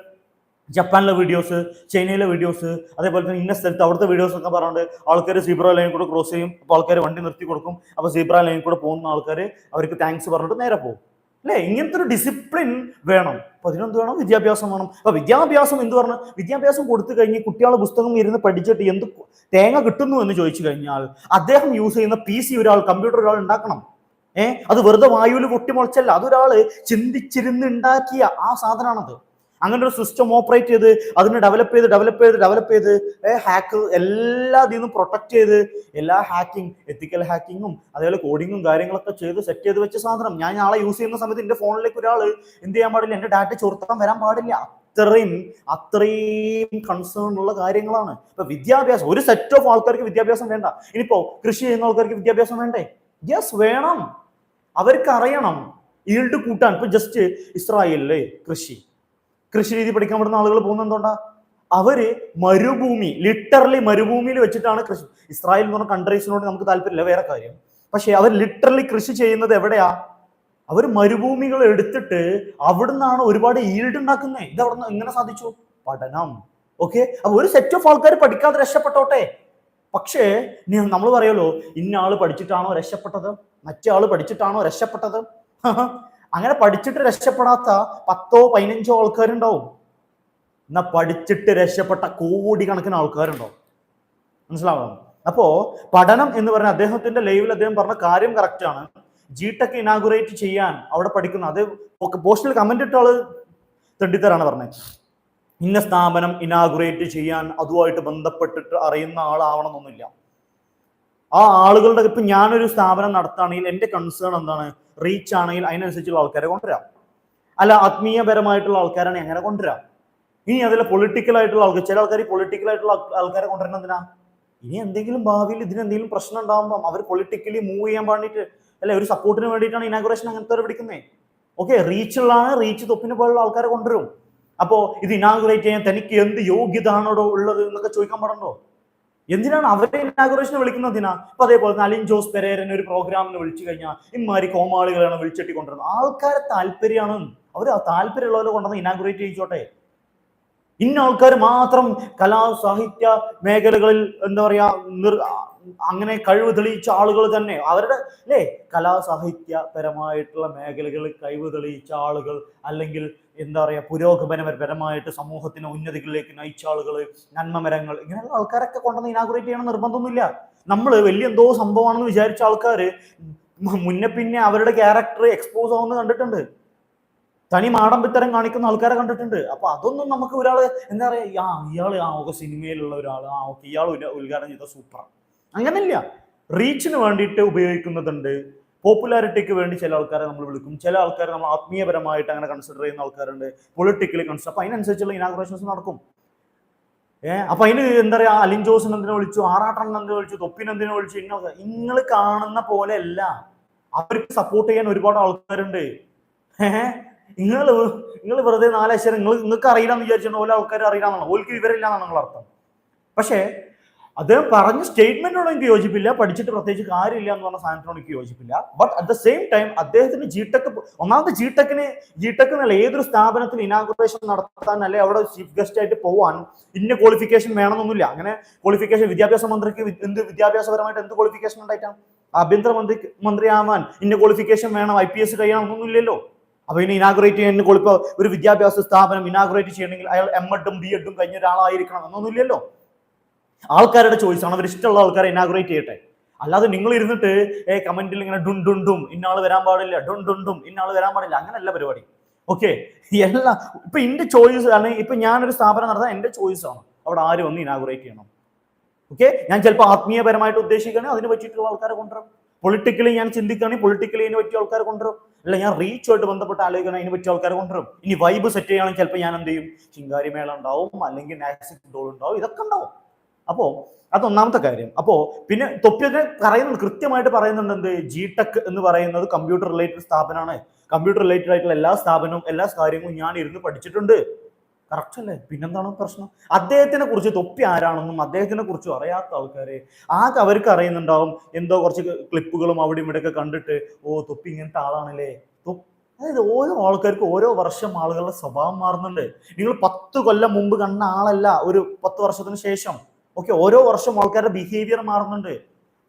ജപ്പാനിലെ വീഡിയോസ് ചൈനയിലെ വീഡിയോസ് അതേപോലെ തന്നെ ഇന്ന സ്ഥലത്ത് അവിടുത്തെ വീഡിയോസ് ഒക്കെ പറഞ്ഞുകൊണ്ട് ആൾക്കാർ സീബ്ര ലൈനിൽ കൂടെ ക്രോസ് ചെയ്യും. അപ്പോൾ ആൾക്കാർ വണ്ടി നിർത്തി കൊടുക്കും. അപ്പോൾ സീബ്ര ലൈനിൽ കൂടെ പോകുന്ന ആൾക്കാർ അവർക്ക് താങ്ക്സ് പറഞ്ഞിട്ട് നേരെ പോകും. അല്ലേ? ഇങ്ങനത്തെ ഒരു ഡിസിപ്ലിൻ വേണം. അപ്പൊ അതിനെന്ത് വേണം വിദ്യാഭ്യാസം വേണം. അപ്പൊ വിദ്യാഭ്യാസം എന്ത് പറഞ്ഞു? വിദ്യാഭ്യാസം കൊടുത്തു കഴിഞ്ഞ് കുട്ടികളെ പുസ്തകം ഇരുന്ന് പഠിച്ചിട്ട് എന്ത് തേങ്ങ കിട്ടുന്നു എന്ന് ചോദിച്ചു കഴിഞ്ഞാൽ അദ്ദേഹം യൂസ് ചെയ്യുന്ന പി സി ഒരാൾ കമ്പ്യൂട്ടർ ഒരാൾ ഉണ്ടാക്കണം. ഏഹ് അത് വെറുതെ വായുവിൽ പൊട്ടിമുളച്ചല്ല അതൊരാൾ ചിന്തിച്ചിരുന്ന് ഉണ്ടാക്കിയ ആ സാധനമാണത് അങ്ങനെ ഒരു സിസ്റ്റം ഓപ്പറേറ്റ് ചെയ്ത് അതിനെ ഡെവലപ്പ് ചെയ്ത് ഡെവലപ്പ് ചെയ്ത് ഡെവലപ്പ് ചെയ്ത് ഹാക്ക് എല്ലാ ഇതിൽ നിന്നും പ്രൊട്ടക്ട് ചെയ്ത് എല്ലാ ഹാക്കിംഗ് എത്തിക്കൽ ഹാക്കിങ്ങും അതേപോലെ കോഡിങ്ങും കാര്യങ്ങളൊക്കെ ചെയ്ത് സെറ്റ് ചെയ്ത് വെച്ച സാധനം. ഞാൻ ആളെ യൂസ് ചെയ്യുന്ന സമയത്ത് എന്റെ ഫോണിലേക്ക് ഒരാൾ എന്ത് ചെയ്യാൻ പാടില്ല എന്റെ ഡാറ്റ ചോർത്താൻ വരാൻ പാടില്ല. അത്രയും അത്രയും കൺസേൺ ഉള്ള കാര്യങ്ങളാണ്. ഇപ്പൊ വിദ്യാഭ്യാസം ഒരു സെറ്റ് ഓഫ് ആൾക്കാർക്ക് വിദ്യാഭ്യാസം വേണ്ട. ഇനിയിപ്പോ കൃഷി ചെയ്യുന്ന ആൾക്കാർക്ക് വിദ്യാഭ്യാസം വേണ്ടേ? യെസ് വേണം. അവർക്ക് അറിയണം ഈൽഡ് കൂട്ടാൻ. ഇപ്പൊ ജസ്റ്റ് ഇസ്രായേലിലെ കൃഷി. കൃഷി രീതി പഠിക്കാൻ പറ്റുന്ന ആളുകൾ പോകുന്ന എന്തുകൊണ്ടാ? അവർ മരുഭൂമി ലിറ്ററലി മരുഭൂമിയിൽ വെച്ചിട്ടാണ് കൃഷി. ഇസ്രായേൽ എന്ന് പറഞ്ഞ കൺട്രീസിനോട് നമുക്ക് താല്പര്യമില്ല വേറെ കാര്യം. പക്ഷെ അവർ ലിറ്ററലി കൃഷി ചെയ്യുന്നത് എവിടെയാ? അവർ മരുഭൂമികൾ എടുത്തിട്ട് അവിടുന്നാണ് ഒരുപാട് ഈൽഡ് ഉണ്ടാക്കുന്നത് ഇത് അവിടെ എങ്ങനെ സാധിച്ചു? പഠനം. ഓക്കെ അപ്പൊ ഒരു സെറ്റ് ഓഫ് ആൾക്കാർ പഠിക്കാതെ രക്ഷപ്പെട്ടോട്ടെ? പക്ഷേ നമ്മൾ പറയുമല്ലോ ഇന്ന ആൾ പഠിച്ചിട്ടാണോ രക്ഷപ്പെട്ടത്? മറ്റേ ആൾ പഠിച്ചിട്ടാണോ രക്ഷപ്പെട്ടത്? അങ്ങനെ പഠിച്ചിട്ട് രക്ഷപ്പെടാത്ത പത്തോ പതിനഞ്ചോ ആൾക്കാരുണ്ടാവും. എന്നാ പഠിച്ചിട്ട് രക്ഷപ്പെട്ട കോടിക്കണക്കിന് ആൾക്കാരുണ്ടാവും. മനസ്സിലാവണം? അപ്പോ പഠനം എന്ന് പറഞ്ഞ അദ്ദേഹത്തിന്റെ ലൈവിൽ അദ്ദേഹം പറഞ്ഞ കാര്യം കറക്റ്റ് ആണ്. ജി ടെക് ഇനാഗുറേറ്റ് ചെയ്യാൻ അവിടെ പഠിക്കുന്ന അത് പോസ്റ്റിൽ കമന്റ് ഇട്ട ആൾ തെണ്ടിത്തരാണ് പറഞ്ഞത് ഇന്ന സ്ഥാപനം ഇനാഗുറേറ്റ് ചെയ്യാൻ അതുമായിട്ട് ബന്ധപ്പെട്ടിട്ട് അറിയുന്ന ആളാവണമെന്നൊന്നുമില്ല. ആ ആളുകളുടെ ഇപ്പൊ ഞാനൊരു സ്ഥാപനം നടത്തുകയാണെങ്കിൽ എന്റെ കൺസേൺ എന്താണ്? റീച്ച് ആണെങ്കിൽ അതിനനുസരിച്ചുള്ള ആൾക്കാരെ കൊണ്ടുവരാം. അല്ല ആത്മീയപരമായിട്ടുള്ള ആൾക്കാരാണ് എങ്ങനെ കൊണ്ടുവരാം. ഇനി അതിൽ പൊളിറ്റിക്കൽ ആയിട്ടുള്ള ആൾക്കാർ ചില ആൾക്കാർ പൊളിറ്റിക്കൽ ആയിട്ടുള്ള ആൾക്കാരെ കൊണ്ടുവരണം എന്തിനാ? ഇനി എന്തെങ്കിലും ഭാവിയിൽ ഇതിന് എന്തെങ്കിലും പ്രശ്നം ഉണ്ടാകുമ്പോൾ അവർ പൊളിറ്റിക്കലി മൂവ് ചെയ്യാൻ വേണ്ടിയിട്ട് അല്ലെ ഒരു സപ്പോർട്ടിന് വേണ്ടിയിട്ടാണ് ഇനാഗുറേഷൻ അങ്ങനത്തെ പിടിക്കുന്നത് ഓക്കെ റീച്ചുള്ളതാണ് റീച്ച് തൊപ്പിന് പോലുള്ള ആൾക്കാരെ കൊണ്ടുവരും. അപ്പോ ഇത് ഇനാഗുറേറ്റ് ചെയ്യാൻ തനിക്ക് എന്ത് യോഗ്യത ആണോ ഉള്ളത് എന്നൊക്കെ ചോദിക്കാൻ പാടുണ്ടോ? എന്തിനാണ് അവരെ ഇനാഗുറേഷൻ വിളിക്കുന്നത് എന്തിനാ? ഇപ്പൊ അതേപോലെ തന്നെ അലിൻ ജോസ് പെരേരനെ ഒരു പ്രോഗ്രാമിന് വിളിച്ചു കഴിഞ്ഞാൽ ഇമാരി കോമാളികളാണ് വിളിച്ചെട്ടി കൊണ്ടുവരുന്നത് ആൾക്കാരെ താല്പര്യമാണ്. അവർ താല്പര്യമുള്ളവരെ കൊണ്ടുവന്ന് ഇനാഗുറേറ്റ് ചെയ്യിച്ചോട്ടെ. ഇന്ന ആൾക്കാർ മാത്രം കലാ സാഹിത്യ മേഖലകളിൽ എന്താ പറയാ നിർ അങ്ങനെ കഴിവ് തെളിയിച്ച ആളുകൾ തന്നെ. അവരുടെ അല്ലേ? കലാസാഹിത്യപരമായിട്ടുള്ള മേഖലകളിൽ കഴിവ് തെളിയിച്ച ആളുകൾ അല്ലെങ്കിൽ എന്താ പറയുക പുരോഗമനപരമായിട്ട് സമൂഹത്തിന് ഉന്നതികളിലേക്ക് നയിച്ച ആളുകൾ നന്മമരങ്ങൾ ഇങ്ങനെയുള്ള ആൾക്കാരൊക്കെ കൊണ്ടുവന്ന് ഇനാഗുറേറ്റ് ചെയ്യണം നിർബന്ധമൊന്നുമില്ല. നമ്മൾ വലിയ എന്തോ സംഭവമാണെന്ന് വിചാരിച്ച ആൾക്കാർ മുന്നേ പിന്നെ അവരുടെ ക്യാരക്ടർ എക്സ്പോസ് ആവുന്നത് കണ്ടിട്ടുണ്ട്. തനി മാടമ്പിത്തരം കാണിക്കുന്ന ആൾക്കാരെ കണ്ടിട്ടുണ്ട്. അപ്പൊ അതൊന്നും നമുക്ക് ഒരാൾ എന്താ പറയാ ആ ഇയാൾ ആ ഒക്കെ സിനിമയിലുള്ള ഒരാൾ ആ ഓക്കെ ഇയാൾ ഉദ്ഘാടനം ചെയ്ത സൂപ്പർ അങ്ങനല്ല. റീച്ചിന് വേണ്ടിയിട്ട് ഉപയോഗിക്കുന്നതുണ്ട്. പോപ്പുലാരിറ്റിക്ക് വേണ്ടി ചില ആൾക്കാരെ നമ്മൾ വിളിക്കും. ചില ആൾക്കാരെ നമ്മൾ ആത്മീയപരമായിട്ട് അങ്ങനെ കൺസിഡർ ചെയ്യുന്ന ആൾക്കാരുണ്ട്. പൊളിറ്റിക്കലി കൺസിഡർ അപ്പൊ അതിനനുസരിച്ചുള്ള ഇനാഗുറേഷൻസ് നടക്കും. ഏഹ് അപ്പൊ അതിന് എന്താ പറയാ അലിൻ ജോസിന് എന്തിനെ വിളിച്ചു ആറാട്ടണ്ണൻ എന്തിനെ വിളിച്ചു തൊപ്പിന് എന്തിനെ വിളിച്ചു ഇങ്ങനെ നിങ്ങൾ കാണുന്ന പോലെ അല്ല അവർക്ക് സപ്പോർട്ട് ചെയ്യാൻ ഒരുപാട് ആൾക്കാരുണ്ട്. ഏഹ് നിങ്ങൾ നിങ്ങൾ വെറുതെ നാലക്ഷരം നിങ്ങൾ നിങ്ങൾക്ക് അറിയില്ലാന്ന് വിചാരിച്ചു ഓരോ ആൾക്കാർ അറിയില്ലാന്നാണ്. ഓൽക്ക് വിവരമില്ലാന്നാണ് നിങ്ങൾ അർത്ഥം. പക്ഷേ അദ്ദേഹം പറഞ്ഞ സ്റ്റേറ്റ്മെന്റിനോട് എനിക്ക് യോജിപ്പില്ല. പഠിച്ചിട്ട് പ്രത്യേകിച്ച് കാര്യമില്ല എന്ന് പറഞ്ഞ സാധനത്തിനോട് എനിക്ക് യോജിപ്പില്ല. But at the same time അദ്ദേഹത്തിന് ജി ടെക് ഒന്നാമത് ജി ടെക്കിന് ജി ടെക് എന്നല്ല ഏതൊരു സ്ഥാപനത്തിന് ഇനാഗുറേഷൻ നടത്താൻ അല്ലെ അവിടെ ചീഫ് ഗസ്റ്റ് ആയിട്ട് പോവാൻ ഇന്ന ക്വാളിഫിക്കേഷൻ വേണമെന്നൊന്നുമില്ല. അങ്ങനെ ക്വാളിഫിക്കേഷൻ വിദ്യാഭ്യാസ മന്ത്രിക്ക് എന്ത് വിദ്യാഭ്യാസപരമായിട്ട് എന്ത് ക്വാളിഫിക്കേഷൻ ഉണ്ടായിട്ടാണ്? ആഭ്യന്തര മന്ത്രി മന്ത്രിയാവാൻ ഇന്ന ക്വാളിഫിക്കേഷൻ വേണം ഐ പി എസ് കഴിയണം ഒന്നുമില്ലല്ലോ അപ്പൊ ഇനി ഇനാഗുറേറ്റ് ചെയ്യാൻ കൊളിപ്പോ ഒരു വിദ്യാഭ്യാസ സ്ഥാപനം ഇനാഗുറേറ്റ് ചെയ്യണമെങ്കിൽ അയാൾ എം എഡും ബി എഡും കഴിഞ്ഞ ഒരാളായിരിക്കണം എന്നൊന്നുമില്ലല്ലോ. ആൾക്കാരുടെ ചോയ്സ് ആണ്. അവർ ഇഷ്ടമുള്ള ആൾക്കാരെ ഇനാഗ്രേറ്റ് ചെയ്യട്ടെ. അല്ലാതെ നിങ്ങൾ ഇരുന്നിട്ട് ഏ കമന്റിൽ ഇങ്ങനെ ഡും ഡും ഡും ഇന്നാൾ വരാൻ പാടില്ല ഡും ഡും ഡും ഇന്നാൾ വരാൻ പാടില്ല. അങ്ങനല്ല പരിപാടി. ഓക്കെ എല്ലാം ഇപ്പൊ എന്റെ ചോയ്സ് അല്ലെങ്കിൽ ഇപ്പൊ ഞാനൊരു സ്ഥാപനം നടത്താൻ എന്റെ ചോയ്സ് ആണ്. അവിടെ ആര് വന്ന് ഇനാഗ്രേറ്റ് ചെയ്യണം? ഓക്കെ ഞാൻ ചിലപ്പോൾ ആത്മീയപരമായിട്ട് ഉദ്ദേശിക്കുകയാണെങ്കിൽ അതിന് പറ്റിയിട്ടുള്ള ആൾക്കാരെ കൊണ്ടുവരും. പൊളിറ്റിക്കലി ഞാൻ ചിന്തിക്കുകയാണെങ്കിൽ പൊളിറ്റിക്കലി ഇതിനെ പറ്റിയ ആൾക്കാരെ കൊണ്ടുവരും. അല്ല ഞാൻ റീച്ചുമായിട്ട് ബന്ധപ്പെട്ട് ആലോചിക്കണം അതിന് പറ്റിയ ആൾക്കാരെ കൊണ്ടുവരും. ഇനി വൈബ് സെറ്റ് ചെയ്യുകയാണെങ്കിൽ ചിലപ്പോൾ ഞാൻ എന്ത് ചെയ്യും? ചിങ്കാരി മേള ഉണ്ടാവും അല്ലെങ്കിൽ നാസിക് ഡോൾ ഉണ്ടാവും ഇതൊക്കെ ഉണ്ടാവും. അപ്പോ അതൊന്നാമത്തെ കാര്യം. അപ്പോ പിന്നെ തൊപ്പിയൊക്കെ പറയുന്നുണ്ട്. കൃത്യമായിട്ട് പറയുന്നുണ്ട് എന്ത്? ജി ടെക് എന്ന് പറയുന്നത് കമ്പ്യൂട്ടർ റിലേറ്റഡ് സ്ഥാപനമാണ്. കമ്പ്യൂട്ടർ റിലേറ്റഡ് ആയിട്ടുള്ള എല്ലാ സ്ഥാപനവും എല്ലാ കാര്യങ്ങളും ഞാൻ ഇരുന്ന് പഠിച്ചിട്ടുണ്ട്. കറക്റ്റ് അല്ലേ? പിന്നെന്താണ് പ്രശ്നം? അദ്ദേഹത്തിനെ കുറിച്ച് തൊപ്പി ആരാണെന്നും അദ്ദേഹത്തിനെ കുറിച്ച് അറിയാത്ത ആൾക്കാര് ആകെ അവർക്ക് അറിയുന്നുണ്ടാവും. എന്തോ കുറച്ച് ക്ലിപ്പുകളും അവിടെ ഇവിടെയൊക്കെ കണ്ടിട്ട് ഓ തൊപ്പി ഇങ്ങനത്തെ ആളാണല്ലേ? അതായത് ഓരോ ആൾക്കാർക്കും ഓരോ വർഷം ആളുകളുടെ സ്വഭാവം മാറുന്നുണ്ട്. നിങ്ങൾ പത്ത് കൊല്ലം മുമ്പ് കണ്ട ആളല്ല ഒരു പത്ത് വർഷത്തിന് ശേഷം. ഓക്കെ ഓരോ വർഷം ആൾക്കാരുടെ ബിഹേവിയർ മാറുന്നുണ്ട്.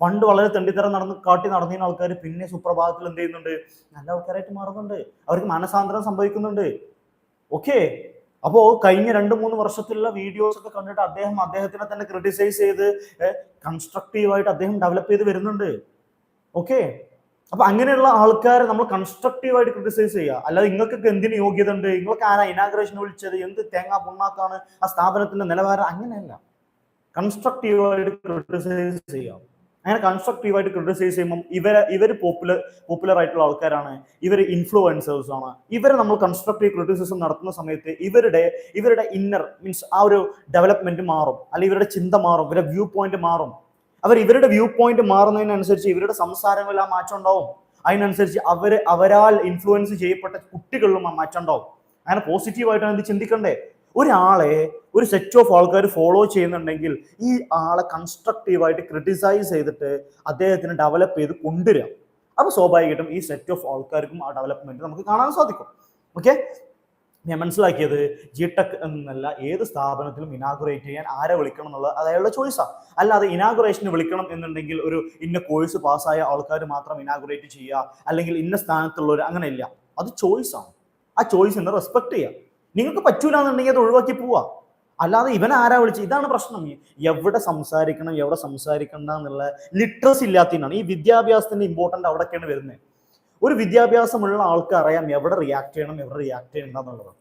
പണ്ട് വളരെ തെണ്ടിത്തരം നടന്ന് കാട്ടി നടന്നിരുന്ന ആൾക്കാർ പിന്നെ സുപ്രഭാതത്തിൽ എന്ത് ചെയ്യുന്നുണ്ട്? നല്ല ആൾക്കാരായിട്ട് മാറുന്നുണ്ട്. അവർക്ക് മനസാന്തരം സംഭവിക്കുന്നുണ്ട്. ഓക്കെ അപ്പോൾ കഴിഞ്ഞ രണ്ട് മൂന്ന് വർഷത്തിലുള്ള വീഡിയോസ് ഒക്കെ കണ്ടിട്ട് അദ്ദേഹം അദ്ദേഹത്തിനെ തന്നെ ക്രിട്ടിസൈസ് ചെയ്ത് കൺസ്ട്രക്റ്റീവായിട്ട് അദ്ദേഹം ഡെവലപ്പ് ചെയ്ത് വരുന്നുണ്ട്. ഓക്കെ അപ്പൊ അങ്ങനെയുള്ള ആൾക്കാരെ നമ്മൾ കൺസ്ട്രക്റ്റീവായിട്ട് ക്രിട്ടിസൈസ് ചെയ്യുക. അല്ലാതെ നിങ്ങൾക്കൊക്കെ എന്തിന് യോഗ്യത ഉണ്ട് നിങ്ങൾക്ക് ആരാ ഇനാഗ്രേഷൻ വിളിച്ചത്? എന്ത് തേങ്ങ പുണ്ണാക്കാണ് ആ സ്ഥാപനത്തിന്റെ നിലവാരം? അങ്ങനെയല്ല. കൺസ്ട്രക്റ്റീവായിട്ട് ക്രിട്ടിസൈസ് ചെയ്യാം. അങ്ങനെ കൺസ്ട്രക്റ്റീവായിട്ട് ക്രിട്ടിസൈസ് ചെയ്യുമ്പോൾ ഇവരെ ഇവർ പോപ്പുലർ പോപ്പുലർ ആയിട്ടുള്ള ആൾക്കാരാണ്. ഇവർ ഇൻഫ്ലുവൻസേഴ്സ് ആണ്. ഇവരെ നമ്മൾ കൺസ്ട്രക്റ്റീവ് ക്രിട്ടിസിസം നടത്തുന്ന സമയത്ത് ഇവരുടെ ഇവരുടെ ഇന്നർ മീൻസ് ആ ഒരു ഡെവലപ്മെന്റ് മാറും. അല്ലെങ്കിൽ ഇവരുടെ ചിന്ത മാറും. ഇവരുടെ വ്യൂ പോയിന്റ് മാറും. അവർ ഇവരുടെ വ്യൂ പോയിന്റ് മാറുന്നതിനനുസരിച്ച് ഇവരുടെ സംസാരങ്ങളിൽ ആ മാറ്റം ഉണ്ടാവും. അതിനനുസരിച്ച് അവർ അവരാൽ ഇൻഫ്ലുവൻസ് ചെയ്യപ്പെട്ട കുട്ടികളിലും ആ മാറ്റം ഉണ്ടാവും. അങ്ങനെ പോസിറ്റീവായിട്ടാണ് ഇത് ചിന്തിക്കണ്ടേ? ഒരാളെ ഒരു സെറ്റ് ഓഫ് ആൾക്കാർ ഫോളോ ചെയ്യുന്നുണ്ടെങ്കിൽ ഈ ആളെ കൺസ്ട്രക്റ്റീവായിട്ട് ക്രിട്ടിസൈസ് ചെയ്തിട്ട് അദ്ദേഹത്തിന് ഡെവലപ്പ് ചെയ്ത് കൊണ്ടുവരാം അപ്പൊ സ്വാഭാവികമായിട്ടും ഈ സെറ്റ് ഓഫ് ആൾക്കാർക്കും ആ ഡെവലപ്മെന്റ് നമുക്ക് കാണാൻ സാധിക്കും. ഓക്കെ ഞാൻ മനസ്സിലാക്കിയത് ജി ടെക് എന്നല്ല ഏത് സ്ഥാപനത്തിലും ഇനാഗുറേറ്റ് ചെയ്യാൻ ആരെ വിളിക്കണം എന്നുള്ളത് അയാളുടെ ചോയ്സാണ് അല്ലാതെ ഇനാഗുറേഷന് വിളിക്കണം എന്നുണ്ടെങ്കിൽ ഒരു ഇന്ന കോഴ്സ് പാസ്സായ ആൾക്കാർ മാത്രം ഇനാഗുറേറ്റ് ചെയ്യുക അല്ലെങ്കിൽ ഇന്ന സ്ഥാനത്തുള്ളവർ അങ്ങനെ ഇല്ല അത് ചോയ്സാണ് ആ ചോയ്സിനെ റെസ്പെക്ട് ചെയ്യുക. നിങ്ങൾക്ക് പറ്റൂല എന്നുണ്ടെങ്കിൽ അത് ഒഴിവാക്കി പോവാ. അല്ലാതെ ഇവൻ ആരാ വിളിച്ച്? ഇതാണ് പ്രശ്നം. എവിടെ സംസാരിക്കണം എവിടെ സംസാരിക്കണ്ട എന്നുള്ള ലിറ്ററസി ഇല്ലാത്തതിനാണ് ഈ വിദ്യാഭ്യാസത്തിന്റെ ഇമ്പോർട്ടന്റ് അവിടെയൊക്കെയാണ് വരുന്നത്. ഒരു വിദ്യാഭ്യാസമുള്ള ആൾക്ക് അറിയാം എവിടെ റിയാക്ട് ചെയ്യണം എവിടെ റിയാക്ട് ചെയ്യണ്ട എന്നുള്ളത്.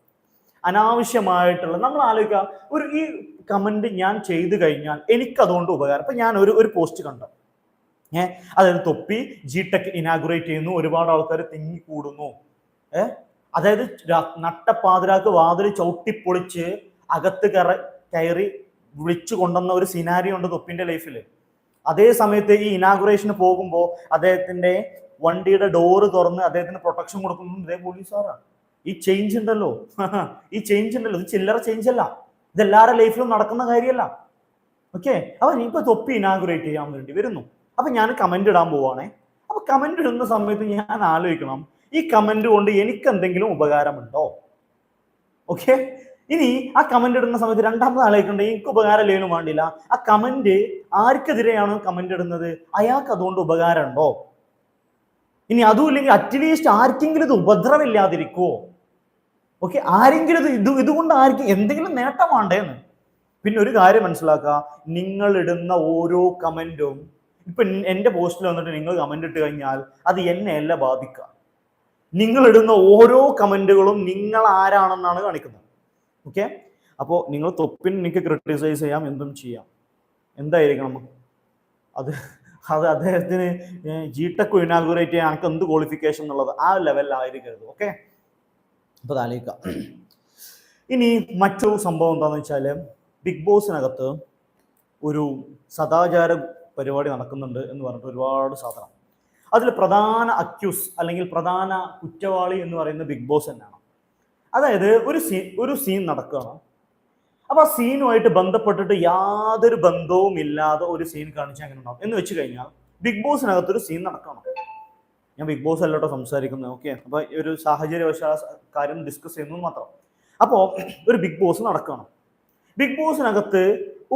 അനാവശ്യമായിട്ടുള്ള നമ്മൾ ആലോചിക്കുക ഒരു ഈ കമന്റ് ഞാൻ ചെയ്തു കഴിഞ്ഞാൽ എനിക്കതുകൊണ്ട് ഉപകാരം. ഇപ്പൊ ഞാൻ ഒരു ഒരു പോസ്റ്റ് കണ്ടു. ഏഹ് അതായത് തൊപ്പി ജി ടെക് ഇനാഗുറേറ്റ് ചെയ്യുന്നു. ഒരുപാട് ആൾക്കാർ തിങ്ങി കൂടുന്നു ഏഹ് അതായത് നട്ടപ്പാതിരാക്ക് വാതിൽ ചവിട്ടിപ്പൊളിച്ച് അകത്ത് കയറ കയറി വിളിച്ചു കൊണ്ടുവന്ന ഒരു സിനാരിയോ ഉണ്ട് തൊപ്പിന്റെ ലൈഫിൽ അതേ സമയത്ത് ഈ ഇനാഗുറേഷന് പോകുമ്പോൾ അദ്ദേഹത്തിന്റെ വണ്ടിയുടെ ഡോറ് തുറന്ന് അദ്ദേഹത്തിന് പ്രൊട്ടക്ഷൻ കൊടുക്കുന്നത് ഇതേ പോലീസുകാരാണ് ഈ ചേഞ്ച് ഉണ്ടല്ലോ. ഈ ചേഞ്ച് ഉണ്ടല്ലോ. ഇത് ചില്ലറ ചേഞ്ച് അല്ല. ഇത് എല്ലാവരുടെ ലൈഫിലും നടക്കുന്ന കാര്യമല്ല. ഓക്കെ അപ്പൊ ഇപ്പൊ തൊപ്പി ഇനാഗുറേറ്റ് ചെയ്യാൻ വേണ്ടി വരുന്നു. അപ്പൊ ഞാൻ കമന്റ് ഇടാൻ പോവാണേ. അപ്പൊ കമന്റ് ഇടുന്ന സമയത്ത് ഞാൻ ആലോചിക്കണം. ഈ കമന്റ് കൊണ്ട് എനിക്ക് എന്തെങ്കിലും ഉപകാരമുണ്ടോ? ഓക്കെ ഇനി ആ കമന്റ് ഇടുന്ന സമയത്ത് രണ്ടാമത് ആളേക്കുണ്ട് എനിക്ക് ഉപകാരം ഇല്ലെങ്കിലും വേണ്ടില്ല ആ കമന്റ് ആർക്കെതിരെയാണോ കമന്റ് ഇടുന്നത്? അയാൾക്ക് അതുകൊണ്ട് ഉപകാരം ഉണ്ടോ ഇനി അതും ഇല്ലെങ്കിൽ അറ്റ്ലീസ്റ്റ് ആർക്കെങ്കിലും ഇത് ഉപദ്രവമില്ലാതിരിക്കുമോ ഓക്കെ ആരെങ്കിലും ഇത് ഇത് ഇതുകൊണ്ട് ആർക്കും എന്തെങ്കിലും നേട്ടം വേണ്ടേന്ന് പിന്നെ ഒരു കാര്യം മനസ്സിലാക്കുക. നിങ്ങൾ ഇടുന്ന ഓരോ കമന്റും ഇപ്പൊ എന്റെ പോസ്റ്റിൽ വന്നിട്ട് നിങ്ങൾ കമന്റ് ഇട്ട് കഴിഞ്ഞാൽ അത് എന്നെ അല്ല ബാധിക്കുക. നിങ്ങൾ ഇടുന്ന ഓരോ കമന്റുകളും നിങ്ങൾ ആരാണെന്നാണ് കാണിക്കുന്നത്. ഓക്കെ അപ്പോൾ നിങ്ങൾ തൊപ്പിൻ എനിക്ക് ക്രിട്ടിസൈസ് ചെയ്യാം എന്തും ചെയ്യാം. എന്തായിരിക്കണം? അത് അത് അദ്ദേഹത്തിന് ജി ടെക് ഇനാഗുറേറ്റ് ചെയ്യാൻ എനിക്ക് എന്ത് ക്വാളിഫിക്കേഷൻ എന്നുള്ളത് ആ ലെവലിലായിരിക്കരുത് ഓക്കെ അപ്പോൾ ആലോചിക്കാം. ഇനി മറ്റൊരു സംഭവം എന്താണെന്ന് വെച്ചാൽ ബിഗ് ബോസിനകത്ത് ഒരു സദാചാര പരിപാടി നടക്കുന്നുണ്ട് എന്ന് പറഞ്ഞിട്ട് ഒരുപാട് സാധനം. അതിൽ പ്രധാന അക്യൂസ് അല്ലെങ്കിൽ പ്രധാന കുറ്റവാളി എന്ന് പറയുന്ന ബിഗ് ബോസ് തന്നെയാണ്. അതായത് ഒരു സീൻ ഒരു സീൻ നടക്കുകയാണ്. അപ്പൊ ആ സീനുമായിട്ട് ബന്ധപ്പെട്ടിട്ട് യാതൊരു ബന്ധവും ഇല്ലാതെ ഒരു സീൻ കാണിച്ചാൽ അങ്ങനെ ഉണ്ടാവും. എന്ന് വെച്ച് കഴിഞ്ഞാൽ ബിഗ് ബോസിനകത്ത് ഒരു സീൻ നടക്കണം. ഞാൻ ബിഗ് ബോസ് അല്ലോട്ടോ സംസാരിക്കുന്നത്. ഓക്കെ അപ്പൊ ഒരു സാഹചര്യവശാല കാര്യം ഡിസ്കസ് ചെയ്യുന്നത് മാത്രം. അപ്പോൾ ഒരു ബിഗ് ബോസ് നടക്കണം ബിഗ് ബോസിനകത്ത്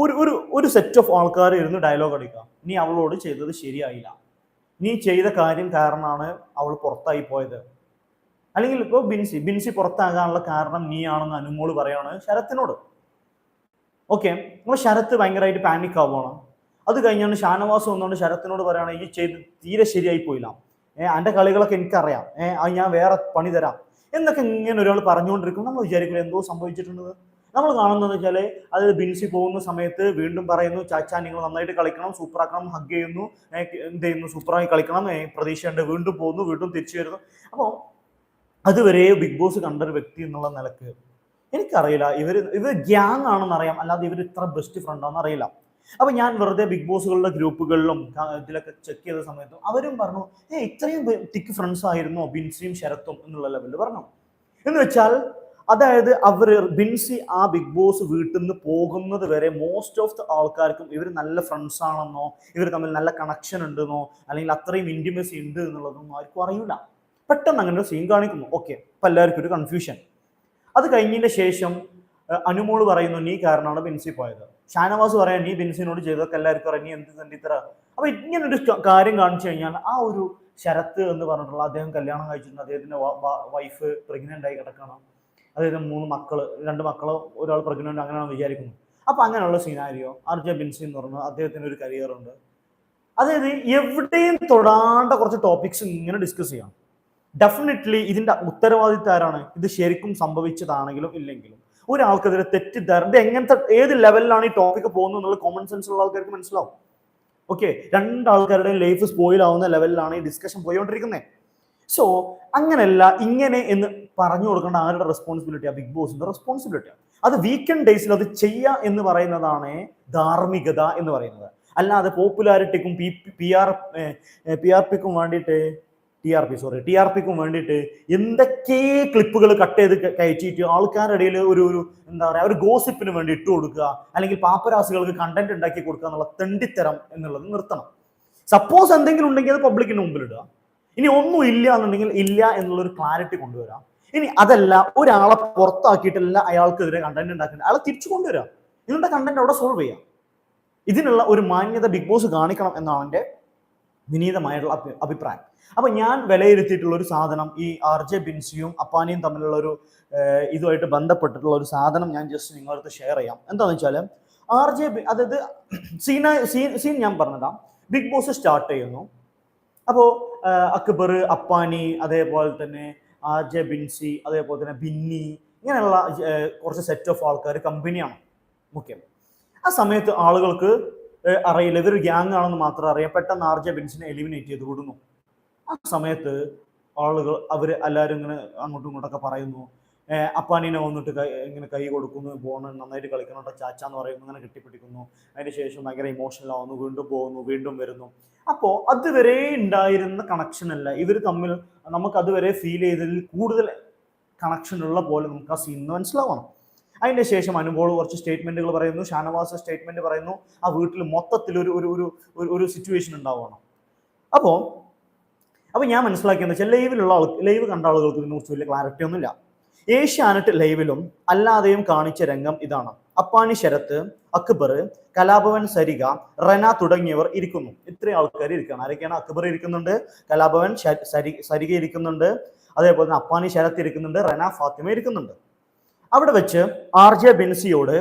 ഒരു ഒരു ഒരു സെറ്റ് ഓഫ് ആൾക്കാർ ഇരുന്ന് ഡയലോഗ് അടിക്കാം നീ അവളോട് ചെയ്തത് ശരിയായില്ല. നീ ചെയ്ത കാര്യം കാരണമാണ് അവൾ പുറത്തായി പോയത്. അല്ലെങ്കിൽ ഇപ്പോൾ ബിൻസി ബിൻസി പുറത്താകാനുള്ള കാരണം നീയാണെന്ന് അനുമോൾ പറയാണ് ശരത്തിനോട്. ഓക്കെ അപ്പോൾ ശരത്ത് ഭയങ്കരമായിട്ട് പാനിക് ആവുകയാണ് അത് കഴിഞ്ഞാണ് ഷാനവാസ് വന്നുകൊണ്ട് ശരത്തിനോട് പറയുകയാണ് ഈ ചെയ്ത് തീരെ ശരിയായി പോയില്ല. ഏഹ് എന്റെ കളികളൊക്കെ എനിക്കറിയാം. ഏഹ് അത് ഞാൻ വേറെ പണി തരാം. എന്നൊക്കെ ഇങ്ങനെ ഒരാൾ പറഞ്ഞുകൊണ്ടിരിക്കും നമ്മൾ വിചാരിക്കില്ല എന്തോ സംഭവിച്ചിട്ടുണ്ട് നമ്മൾ കാണുന്നത് വെച്ചാൽ അത് ബിൻസി പോകുന്ന സമയത്ത് വീണ്ടും പറയുന്നു ചാച്ച നിങ്ങൾ നന്നായിട്ട് കളിക്കണം സൂപ്പറാക്കണം ഹഗ് ചെയ്യുന്നു എന്ത് ചെയ്യുന്നു സൂപ്പറായി കളിക്കണം പ്രതീക്ഷയുണ്ട് വീണ്ടും പോകുന്നു വീണ്ടും തിരിച്ചു വരുന്നു. അപ്പോൾ അതുവരെ ബിഗ് ബോസ് കണ്ട ഒരു വ്യക്തി എന്നുള്ള നിലയ്ക്ക് എനിക്കറിയില്ല. ഇവർ ഇവർ ഗ്യാങ് ആണെന്ന് അറിയാം. അല്ലാതെ ഇവർ ഇത്ര ബെസ്റ്റ് ഫ്രണ്ട് ആണെന്ന് അറിയില്ല. അപ്പൊ ഞാൻ വെറുതെ ബിഗ് ബോസുകളുടെ ഗ്രൂപ്പുകളിലും ഇതിലൊക്കെ ചെക്ക് ചെയ്ത സമയത്തും അവരും പറഞ്ഞു ഏ ഇത്രയും തിക്ക് ഫ്രണ്ട്സ് ആയിരുന്നു ബിൻസിയും ശരത്തും? എന്നുള്ള ലെവലിൽ പറഞ്ഞു. എന്ന് വെച്ചാൽ അതായത് അവർ ബിൻസി ആ ബിഗ് ബോസ് വീട്ടിൽ നിന്ന് പോകുന്നത് വരെ മോസ്റ്റ് ഓഫ് ദ ആൾക്കാർക്കും ഇവർ നല്ല ഫ്രണ്ട്സ് ആണെന്നോ ഇവർ തമ്മിൽ നല്ല കണക്ഷൻ ഉണ്ടെന്നോ അല്ലെങ്കിൽ അത്രയും ഇന്റിമസി ഉണ്ട് എന്നുള്ളതൊന്നും ആർക്കും അറിയില്ല പെട്ടെന്ന് അങ്ങനെ ഒരു സീൻ കാണിക്കുന്നു. ഓക്കെ അപ്പം എല്ലാവർക്കും ഒരു കൺഫ്യൂഷൻ അത് കഴിഞ്ഞതിന് ശേഷം അനുമോൾ പറയുന്നു നീ കാരണമാണ് ബിൻസി പോയത്. ഷാനവാസ് പറയാൻ നീ ബിൻസിനോട് ചെയ്തൊക്കെ എല്ലാവർക്കും അറിയാം. നീ എന്ത് തണ്ടിത്തറ അപ്പൊ ഇങ്ങനൊരു കാര്യം കാണിച്ചു കഴിഞ്ഞാൽ ആ ഒരു ശരത്ത് എന്ന് പറഞ്ഞിട്ടുള്ള അദ്ദേഹം കല്യാണം കഴിച്ചിട്ടുണ്ട്. അദ്ദേഹത്തിന്റെ വൈഫ് പ്രഗ്നന്റ് ആയി കിടക്കണം അദ്ദേഹത്തിന് മൂന്ന് മക്കൾ രണ്ട് മക്കളോ ഒരാൾ പ്രഗ്നന്റ് അങ്ങനെയാണ് വിചാരിക്കുന്നത് അപ്പം അങ്ങനെയുള്ള സീനാരിയോ അർജുൻ ബിൻസി എന്ന് പറഞ്ഞു അദ്ദേഹത്തിന് ഒരു കരിയറുണ്ട് അതായത് എവിടെയും തൊടാണ്ട കുറച്ച് ടോപ്പിക്സ് ഇങ്ങനെ ഡിസ്കസ് ചെയ്യാം ഡെഫിനറ്റ്ലി ഇതിന്റെ ഉത്തരവാദിത്തം ആരാണ്? ഇത് ശരിക്കും സംഭവിച്ചതാണെങ്കിലും ഇല്ലെങ്കിലും. ഒരാൾക്കെതിരെ തെറ്റിദ്ധാരണ എങ്ങനത്തെ ഏത് ലെവലിലാണ് ഈ ടോപ്പിക് പോകുന്നത് എന്നുള്ള കോമൺ സെൻസ് ഉള്ള ആൾക്കാർക്ക് മനസ്സിലാവും. ഓക്കെ രണ്ടാൾക്കാരുടെ ലൈഫ് സ്പോയിൽ ആവുന്ന ലെവലിലാണ് ഈ ഡിസ്കഷൻ പോയിക്കൊണ്ടിരിക്കുന്നത്. സോ അങ്ങനെയല്ല ഇങ്ങനെ എന്ന് പറഞ്ഞു കൊടുക്കേണ്ട ആരുടെ റെസ്പോൺസിബിലിറ്റിയാണ് ബിഗ് ബോസിന്റെ റെസ്പോൺസിബിലിറ്റിയാണ് അത് വീക്കെൻഡ് ഡേയ്സിൽ അത് ചെയ്യുക എന്ന് പറയുന്നതാണ് ധാർമ്മികത എന്ന് പറയുന്നത്. അല്ലാതെ പോപ്പുലാരിറ്റിക്കും P P R P R പിക്കും വേണ്ടിയിട്ട് T R P sorry T R പിക്കും വേണ്ടിയിട്ട് എന്തൊക്കെ ക്ലിപ്പുകൾ കട്ട് ചെയ്ത് കയറ്റിയിട്ട് ആൾക്കാരുടെ ഇടയിൽ ഒരു ഒരു എന്താ പറയുക ഒരു ഗോസിപ്പിന് വേണ്ടി ഇട്ട് കൊടുക്കുക അല്ലെങ്കിൽ പാപ്പരാസികൾക്ക് കണ്ടന്റ് ഉണ്ടാക്കി കൊടുക്കുക എന്നുള്ള തെണ്ടിത്തരം എന്നുള്ളത് നിർത്തണം. സപ്പോസ് എന്തെങ്കിലും ഉണ്ടെങ്കിൽ അത് പബ്ലിക്കിന് മുമ്പിൽ ഇടുക. ഇനി ഒന്നും ഇല്ല എന്നുണ്ടെങ്കിൽ ഇല്ല എന്നുള്ളൊരു ക്ലാരിറ്റി കൊണ്ടുവരാം. ഇനി അതല്ല ഒരാളെ പുറത്താക്കിയിട്ടല്ല അയാൾക്കെതിരെ കണ്ടന്റ് ഉണ്ടാക്കുന്നത്. അയാളെ തിരിച്ചു കൊണ്ടുവരാം. നിങ്ങളുടെ കണ്ടന്റ് അവിടെ സോൾവ് ചെയ്യാം. ഇതിനുള്ള ഒരു മാന്യത ബിഗ് ബോസ് കാണിക്കണം എന്നാണ് എന്റെ വിനീതമായിട്ടുള്ള അഭി- അഭിപ്രായം. അപ്പൊ ഞാൻ വിലയിരുത്തിയിട്ടുള്ള ഒരു സാധനം ഈ ആർ ജെ ബിൻസിയും അപ്പാനിയും തമ്മിലുള്ള ഒരു ഇതുമായിട്ട് ബന്ധപ്പെട്ടിട്ടുള്ള ഒരു സാധനം ഞാൻ ജസ്റ്റ് നിങ്ങളടുത്ത് ഷെയർ ചെയ്യാം. എന്താണെന്ന് വെച്ചാൽ ആർ ജെ ബി അതായത് സീന സീൻ സീൻ ഞാൻ പറഞ്ഞതാ. ബിഗ് ബോസ് സ്റ്റാർട്ട് ചെയ്യുന്നു. അപ്പോൾ അക്ബർ അപ്പാനി അതേപോലെ തന്നെ ആർ ജെ ബിൻസി അതേപോലെ തന്നെ ബിന്നി ഇങ്ങനെയുള്ള കുറച്ച് സെറ്റ് ഓഫ് ആൾക്കാർ കമ്പനിയാണ് മുഖ്യം. ആ സമയത്ത് ആളുകൾക്ക് അറിയില്ല. ഇതൊരു ഗ്യാങ് ആണെന്ന് മാത്രം അറിയാം. പെട്ടെന്ന് ആർജെ ബിൻസിനെ എലിമിനേറ്റ് ചെയ്ത് വിടുന്നു. ആ സമയത്ത് ആളുകൾ അവർ എല്ലാവരും ഇങ്ങനെ അങ്ങോട്ടും ഇങ്ങോട്ടൊക്കെ പറയുന്നു. അപ്പാനീനെ വന്നിട്ട് ഇങ്ങനെ കൈ കൊടുക്കുന്നു പോണ് നന്നായിട്ട് കളിക്കണോട്ടോ ചാച്ച എന്ന് പറയുന്നു ഇങ്ങനെ കെട്ടിപ്പിടിക്കുന്നു. അതിന് ശേഷം ഭയങ്കര ഇമോഷണൽ ആവുന്നു വീണ്ടും പോകുന്നു വീണ്ടും വരുന്നു. അപ്പോൾ അതുവരെ ഉണ്ടായിരുന്ന കണക്ഷൻ അല്ല. ഇവർ തമ്മിൽ നമുക്ക് അതുവരെ ഫീൽ ചെയ്തതിൽ കൂടുതൽ കണക്ഷൻ ഉള്ള പോലെ നമുക്ക് ആ സീനിന്ന് മനസ്സിലാവണം. അതിന്റെ ശേഷം അനുഭവം കുറച്ച് സ്റ്റേറ്റ്മെന്റുകൾ പറയുന്നു ഷാനവാസ് സ്റ്റേറ്റ്മെന്റ് പറയുന്നു. ആ വീട്ടിൽ മൊത്തത്തിൽ ഒരു ഒരു ഒരു ഒരു- ഒരു സിറ്റുവേഷൻ ഉണ്ടാവണം അപ്പോൾ അപ്പോൾ ഞാൻ മനസ്സിലാക്കിയെന്ന് വെച്ചാൽ ലൈവിലുള്ള ആൾ ലൈവ് കണ്ട ആളുകൾക്ക് ഇതിനെക്കുറിച്ച് വലിയ ക്ലാരിറ്റി ഒന്നുമില്ല. ഏഷ്യാനെറ്റ് ലൈവിലും അല്ലാതെയും കാണിച്ച രംഗം ഇതാണ്. അപ്പാനി ശരത്ത് അക്ബർ കലാഭവൻ സരിക റന തുടങ്ങിയവർ ഇരിക്കുന്നു. ഇത്രയും ആൾക്കാർ ഇരിക്കുകയാണ്. ആരൊക്കെയാണ്? അക്ബർ ഇരിക്കുന്നുണ്ട് കലാഭവൻ സരിക ഇരിക്കുന്നുണ്ട് അതേപോലെ തന്നെ അപ്പാനി ശരത്ത് ഇരിക്കുന്നുണ്ട് റന ഫാത്തിമ ഇരിക്കുന്നുണ്ട്. അവിടെ വെച്ച് ആർ ജെ ബിൻസിയോട്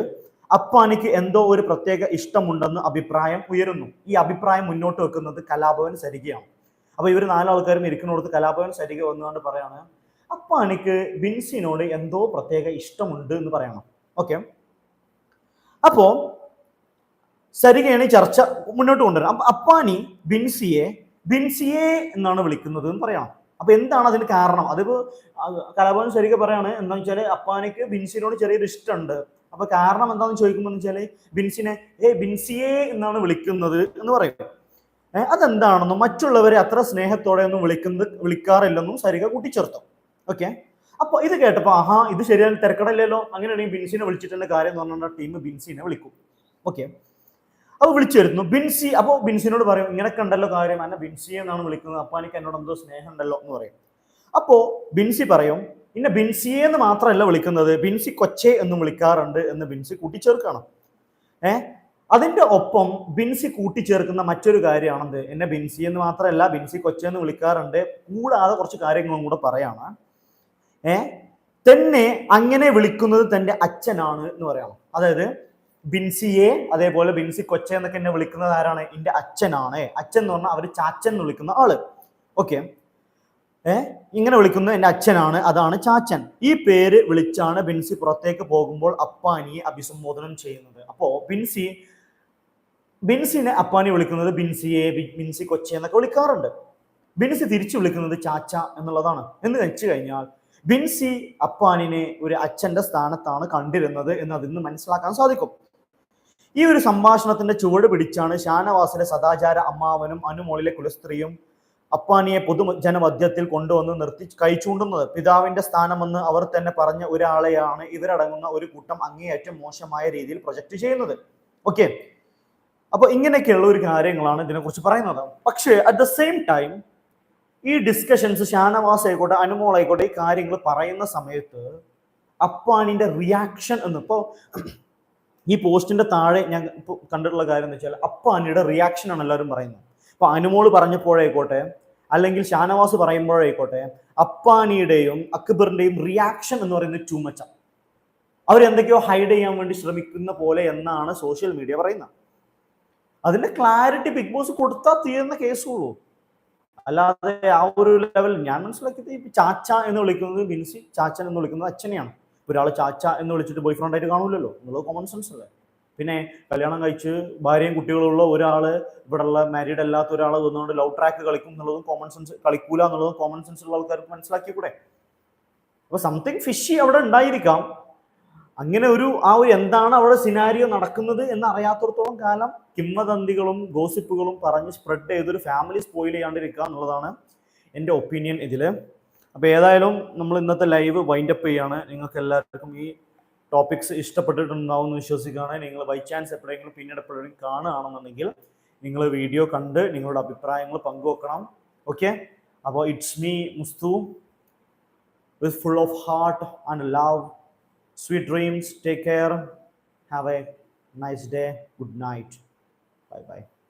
അപ്പാനിക്ക് എന്തോ ഒരു പ്രത്യേക ഇഷ്ടമുണ്ടെന്ന് അഭിപ്രായം ഉയരുന്നു. ഈ അഭിപ്രായം മുന്നോട്ട് വെക്കുന്നത് കലാഭവൻ സരികയാണ് അപ്പൊ ഇവർ നാലാൾക്കാരും ഇരിക്കുന്നിടത്ത് കലാഭവൻ സരിക വന്നുകൊണ്ട് പറയാണ് അപ്പാനിക്ക് ബിൻസിനോട് എന്തോ പ്രത്യേക ഇഷ്ടമുണ്ട് എന്ന് പറയണം. ഓക്കെ? അപ്പോ സരികയാണ് ചർച്ച മുന്നോട്ട് കൊണ്ടുവരുന്നത് അപ്പൊ അപ്പാനി ബിൻസിയെ ബിൻസിയെ എന്നാണ് വിളിക്കുന്നത് എന്ന് പറയണം. അപ്പൊ എന്താണ് അതിന് കാരണം? അതിപ്പോ അത് കലാഭവൻ സരിക പറയാണ് എന്താണെന്ന് വെച്ചാൽ അപ്പാനിക്ക് ബിൻസിനോട് ചെറിയൊരു ഇഷ്ടമുണ്ട്. അപ്പൊ കാരണം എന്താണെന്ന് ചോദിക്കുമ്പോൾ വെച്ചാൽ ബിൻസിനെ ഏ ബിൻസിയെ എന്നാണ് വിളിക്കുന്നത് എന്ന് പറയും. അതെന്താണെന്നും മറ്റുള്ളവരെ അത്ര സ്നേഹത്തോടെ ഒന്നും വിളിക്കുന്നത് വിളിക്കാറില്ലെന്നും സരിക കൂട്ടിച്ചേർത്തു. ഓക്കെ അപ്പൊ ഇത് കേട്ടപ്പോൾ ആഹാ ഇത് ശരിയാണ് തിരക്കടല്ലല്ലോ അങ്ങനെയാണെങ്കിൽ ബിൻസിനെ വിളിച്ചിട്ടുള്ള കാര്യം എന്ന് പറഞ്ഞാൽ ടീം ബിൻസിനെ വിളിക്കും. ഓക്കെ അപ്പോൾ വിളിച്ചു വരുന്നു ബിൻസി അപ്പോൾ ബിൻസിനോട് പറയും ഇങ്ങനെ കണ്ടല്ലോ കാര്യം എന്നെ ബിൻസിയെ എന്നാണ് വിളിക്കുന്നത്. അപ്പൊ എനിക്ക് എന്നോട് എന്തോ സ്നേഹം ഉണ്ടല്ലോ എന്ന് പറയും. അപ്പോൾ ബിൻസി പറയും പിന്നെ ബിൻസിയെ എന്ന് മാത്രമല്ല വിളിക്കുന്നത്. ബിൻസി കൊച്ചേ എന്നും വിളിക്കാറുണ്ട് എന്ന് ബിൻസി കൂട്ടിച്ചേർക്കണം. ഏ? അതിന്റെ ഒപ്പം ബിൻസി കൂട്ടിച്ചേർക്കുന്ന മറ്റൊരു കാര്യമാണെന്ത്? എന്നെ ബിൻസി എന്ന് മാത്രമല്ല ബിൻസി കൊച്ചെ എന്ന് വിളിക്കാറുണ്ട്. കൂടാതെ കുറച്ച് കാര്യങ്ങളും കൂടെ പറയാണ്. ഏ? തന്നെ അങ്ങനെ വിളിക്കുന്നത് തന്റെ അച്ഛനാണ് എന്ന് പറയാം. അതായത് ബിൻസിയെ അതേപോലെ ബിൻസി കൊച്ച എന്നൊക്കെ എന്നെ വിളിക്കുന്നത് ആരാണ്? എന്റെ അച്ഛനാണ്. അച്ഛൻ എന്ന് പറഞ്ഞാൽ അവർ ചാച്ചൻ എന്ന് വിളിക്കുന്ന ആൾ. ഓക്കെ. ഏ? ഇങ്ങനെ വിളിക്കുന്നത് എന്റെ അച്ഛനാണ് അതാണ് ചാച്ചൻ. ഈ പേര് വിളിച്ചാണ് ബിൻസി പുറത്തേക്ക് പോകുമ്പോൾ അപ്പാനിയെ അഭിസംബോധനം ചെയ്യുന്നത്. അപ്പോ ബിൻസി ബിൻസിനെ അപ്പാനി വിളിക്കുന്നത് ബിൻസിയെ ബിൻസി കൊച്ചെ എന്നൊക്കെ വിളിക്കാറുണ്ട്. ബിൻസി തിരിച്ചു വിളിക്കുന്നത് ചാച്ച എന്നുള്ളതാണ്. എന്ന് വെച്ച് കഴിഞ്ഞാൽ ബിൻസി അപ്പാനിനെ ഒരു അച്ഛന്റെ സ്ഥാനത്താണ് കണ്ടിരുന്നത് എന്ന് അതിൽ നിന്ന് മനസ്സിലാക്കാൻ സാധിക്കും. ഈ ഒരു സംഭാഷണത്തിന്റെ ചുവട് പിടിച്ചാണ് ഷാനവാസിലെ സദാചാര അമ്മാവനും അനുമോളിലെ കുലസ്ത്രീയും അപ്പാനിയെ പൊതുജനമധ്യത്തിൽ കൊണ്ടുവന്ന് നിർത്തി കൈച്ചൂണ്ടുന്നത് പിതാവിന്റെ സ്ഥാനമെന്ന് അവർ തന്നെ പറഞ്ഞ ഒരാളെയാണ് ഇവരടങ്ങുന്ന ഒരു കൂട്ടം അങ്ങേയറ്റം മോശമായ രീതിയിൽ പ്രൊജക്ട് ചെയ്യുന്നത്. ഓക്കെ? അപ്പൊ ഇങ്ങനെയൊക്കെയുള്ള ഒരു കാര്യങ്ങളാണ് ഇതിനെക്കുറിച്ച് പറയുന്നത്. പക്ഷേ അറ്റ് ദ സെയിം ടൈം ഈ ഡിസ്കഷൻസ് ഷാനവാസ് ആയിക്കോട്ടെ അനുമോൾ ആയിക്കോട്ടെ ഈ കാര്യങ്ങൾ പറയുന്ന സമയത്ത് അപ്പാണിന്റെ റിയാക്ഷൻ എന്ന് ഇപ്പോൾ ഈ പോസ്റ്റിന്റെ താഴെ ഞാൻ കണ്ടിട്ടുള്ള കാര്യം എന്ന് വെച്ചാൽ അപ്പാനിയുടെ റിയാക്ഷൻ ആണ് എല്ലാവരും പറയുന്നത്. ഇപ്പൊ അനുമോൾ പറഞ്ഞപ്പോഴായിക്കോട്ടെ അല്ലെങ്കിൽ ഷാനവാസ് പറയുമ്പോഴായിക്കോട്ടെ അപ്പാനിയുടെയും അക്ബറിന്റെയും റിയാക്ഷൻ എന്ന് പറയുന്നത് ചുമച്ച അവരെന്തൊക്കെയോ ഹൈഡ് ചെയ്യാൻ വേണ്ടി ശ്രമിക്കുന്ന പോലെ എന്നാണ് സോഷ്യൽ മീഡിയ പറയുന്നത്. അതിന്റെ ക്ലാരിറ്റി ബിഗ് ബോസ് കൊടുത്താൽ തീരുന്ന കേസുള്ളൂ അല്ലാതെ ആ ഒരു ലെവൽ ഞാൻ മനസ്സിലാക്കിയത് ഇപ്പൊ ചാച്ച എന്ന് വിളിക്കുന്നത് ബിൻസി ചാച്ചൻ എന്ന് വിളിക്കുന്നത് അച്ഛനെയാണ്. ഒരാൾ ചാച്ച എന്ന് വിളിച്ചിട്ട് ബോയ് ഫ്രണ്ട് ആയിട്ട് കാണൂലല്ലോ? എന്നുള്ളത് കോമൺ സെൻസ് അല്ലേ? പിന്നെ കല്യാണം കഴിച്ച് ഭാര്യയും കുട്ടികളുള്ള ഒരാൾ ഉള്ള മാരീഡ് അല്ലാത്ത ഒരാൾ വന്നുകൊണ്ട് ലവ് ട്രാക്ക് കളിക്കും എന്നുള്ളതും കോമൺ സെൻസ് കളിക്കൂല എന്നുള്ളതും കോമൺ സെൻസ് ഉള്ള ആൾക്കാർക്ക് മനസ്സിലാക്കി കൂടെ അപ്പൊ സംതിങ് ഫിഷി അവിടെ ഉണ്ടായിരിക്കാം. അങ്ങനെ ഒരു ആ ഒരു എന്താണ് അവിടെ സിനാരിയോ നടക്കുന്നത് എന്ന് അറിയാത്തടത്തോളം കാലം കിംവദന്തികളും ഗോസിപ്പുകളും പറഞ്ഞ് സ്പ്രെഡ് ചെയ്തൊരു ഫാമിലി സ്പോയിൽ ചെയ്യാണ്ടിരിക്കുക എന്നുള്ളതാണ് എന്റെ ഒപ്പീനിയൻ ഇതിൽ അപ്പോൾ ഏതായാലും നമ്മൾ ഇന്നത്തെ ലൈവ് വൈൻഡ് അപ്പ് ചെയ്യാണ്. നിങ്ങൾക്ക് എല്ലാവർക്കും ഈ ടോപ്പിക്സ് ഇഷ്ടപ്പെട്ടിട്ടുണ്ടാവും എന്ന് വിശ്വസിക്കുകയാണ് നിങ്ങൾ ബൈ ചാൻസ് എപ്പോഴെങ്കിലും പിന്നീട് എപ്പോഴെങ്കിലും കാണുകയാണെന്നുണ്ടെങ്കിൽ നിങ്ങൾ വീഡിയോ കണ്ട് നിങ്ങളുടെ അഭിപ്രായങ്ങൾ പങ്കുവെക്കണം. ഓക്കെ അപ്പോൾ it's me Mustu with full of heart and love Sweet dreams. Take care. Have a nice day. Good night. Bye bye.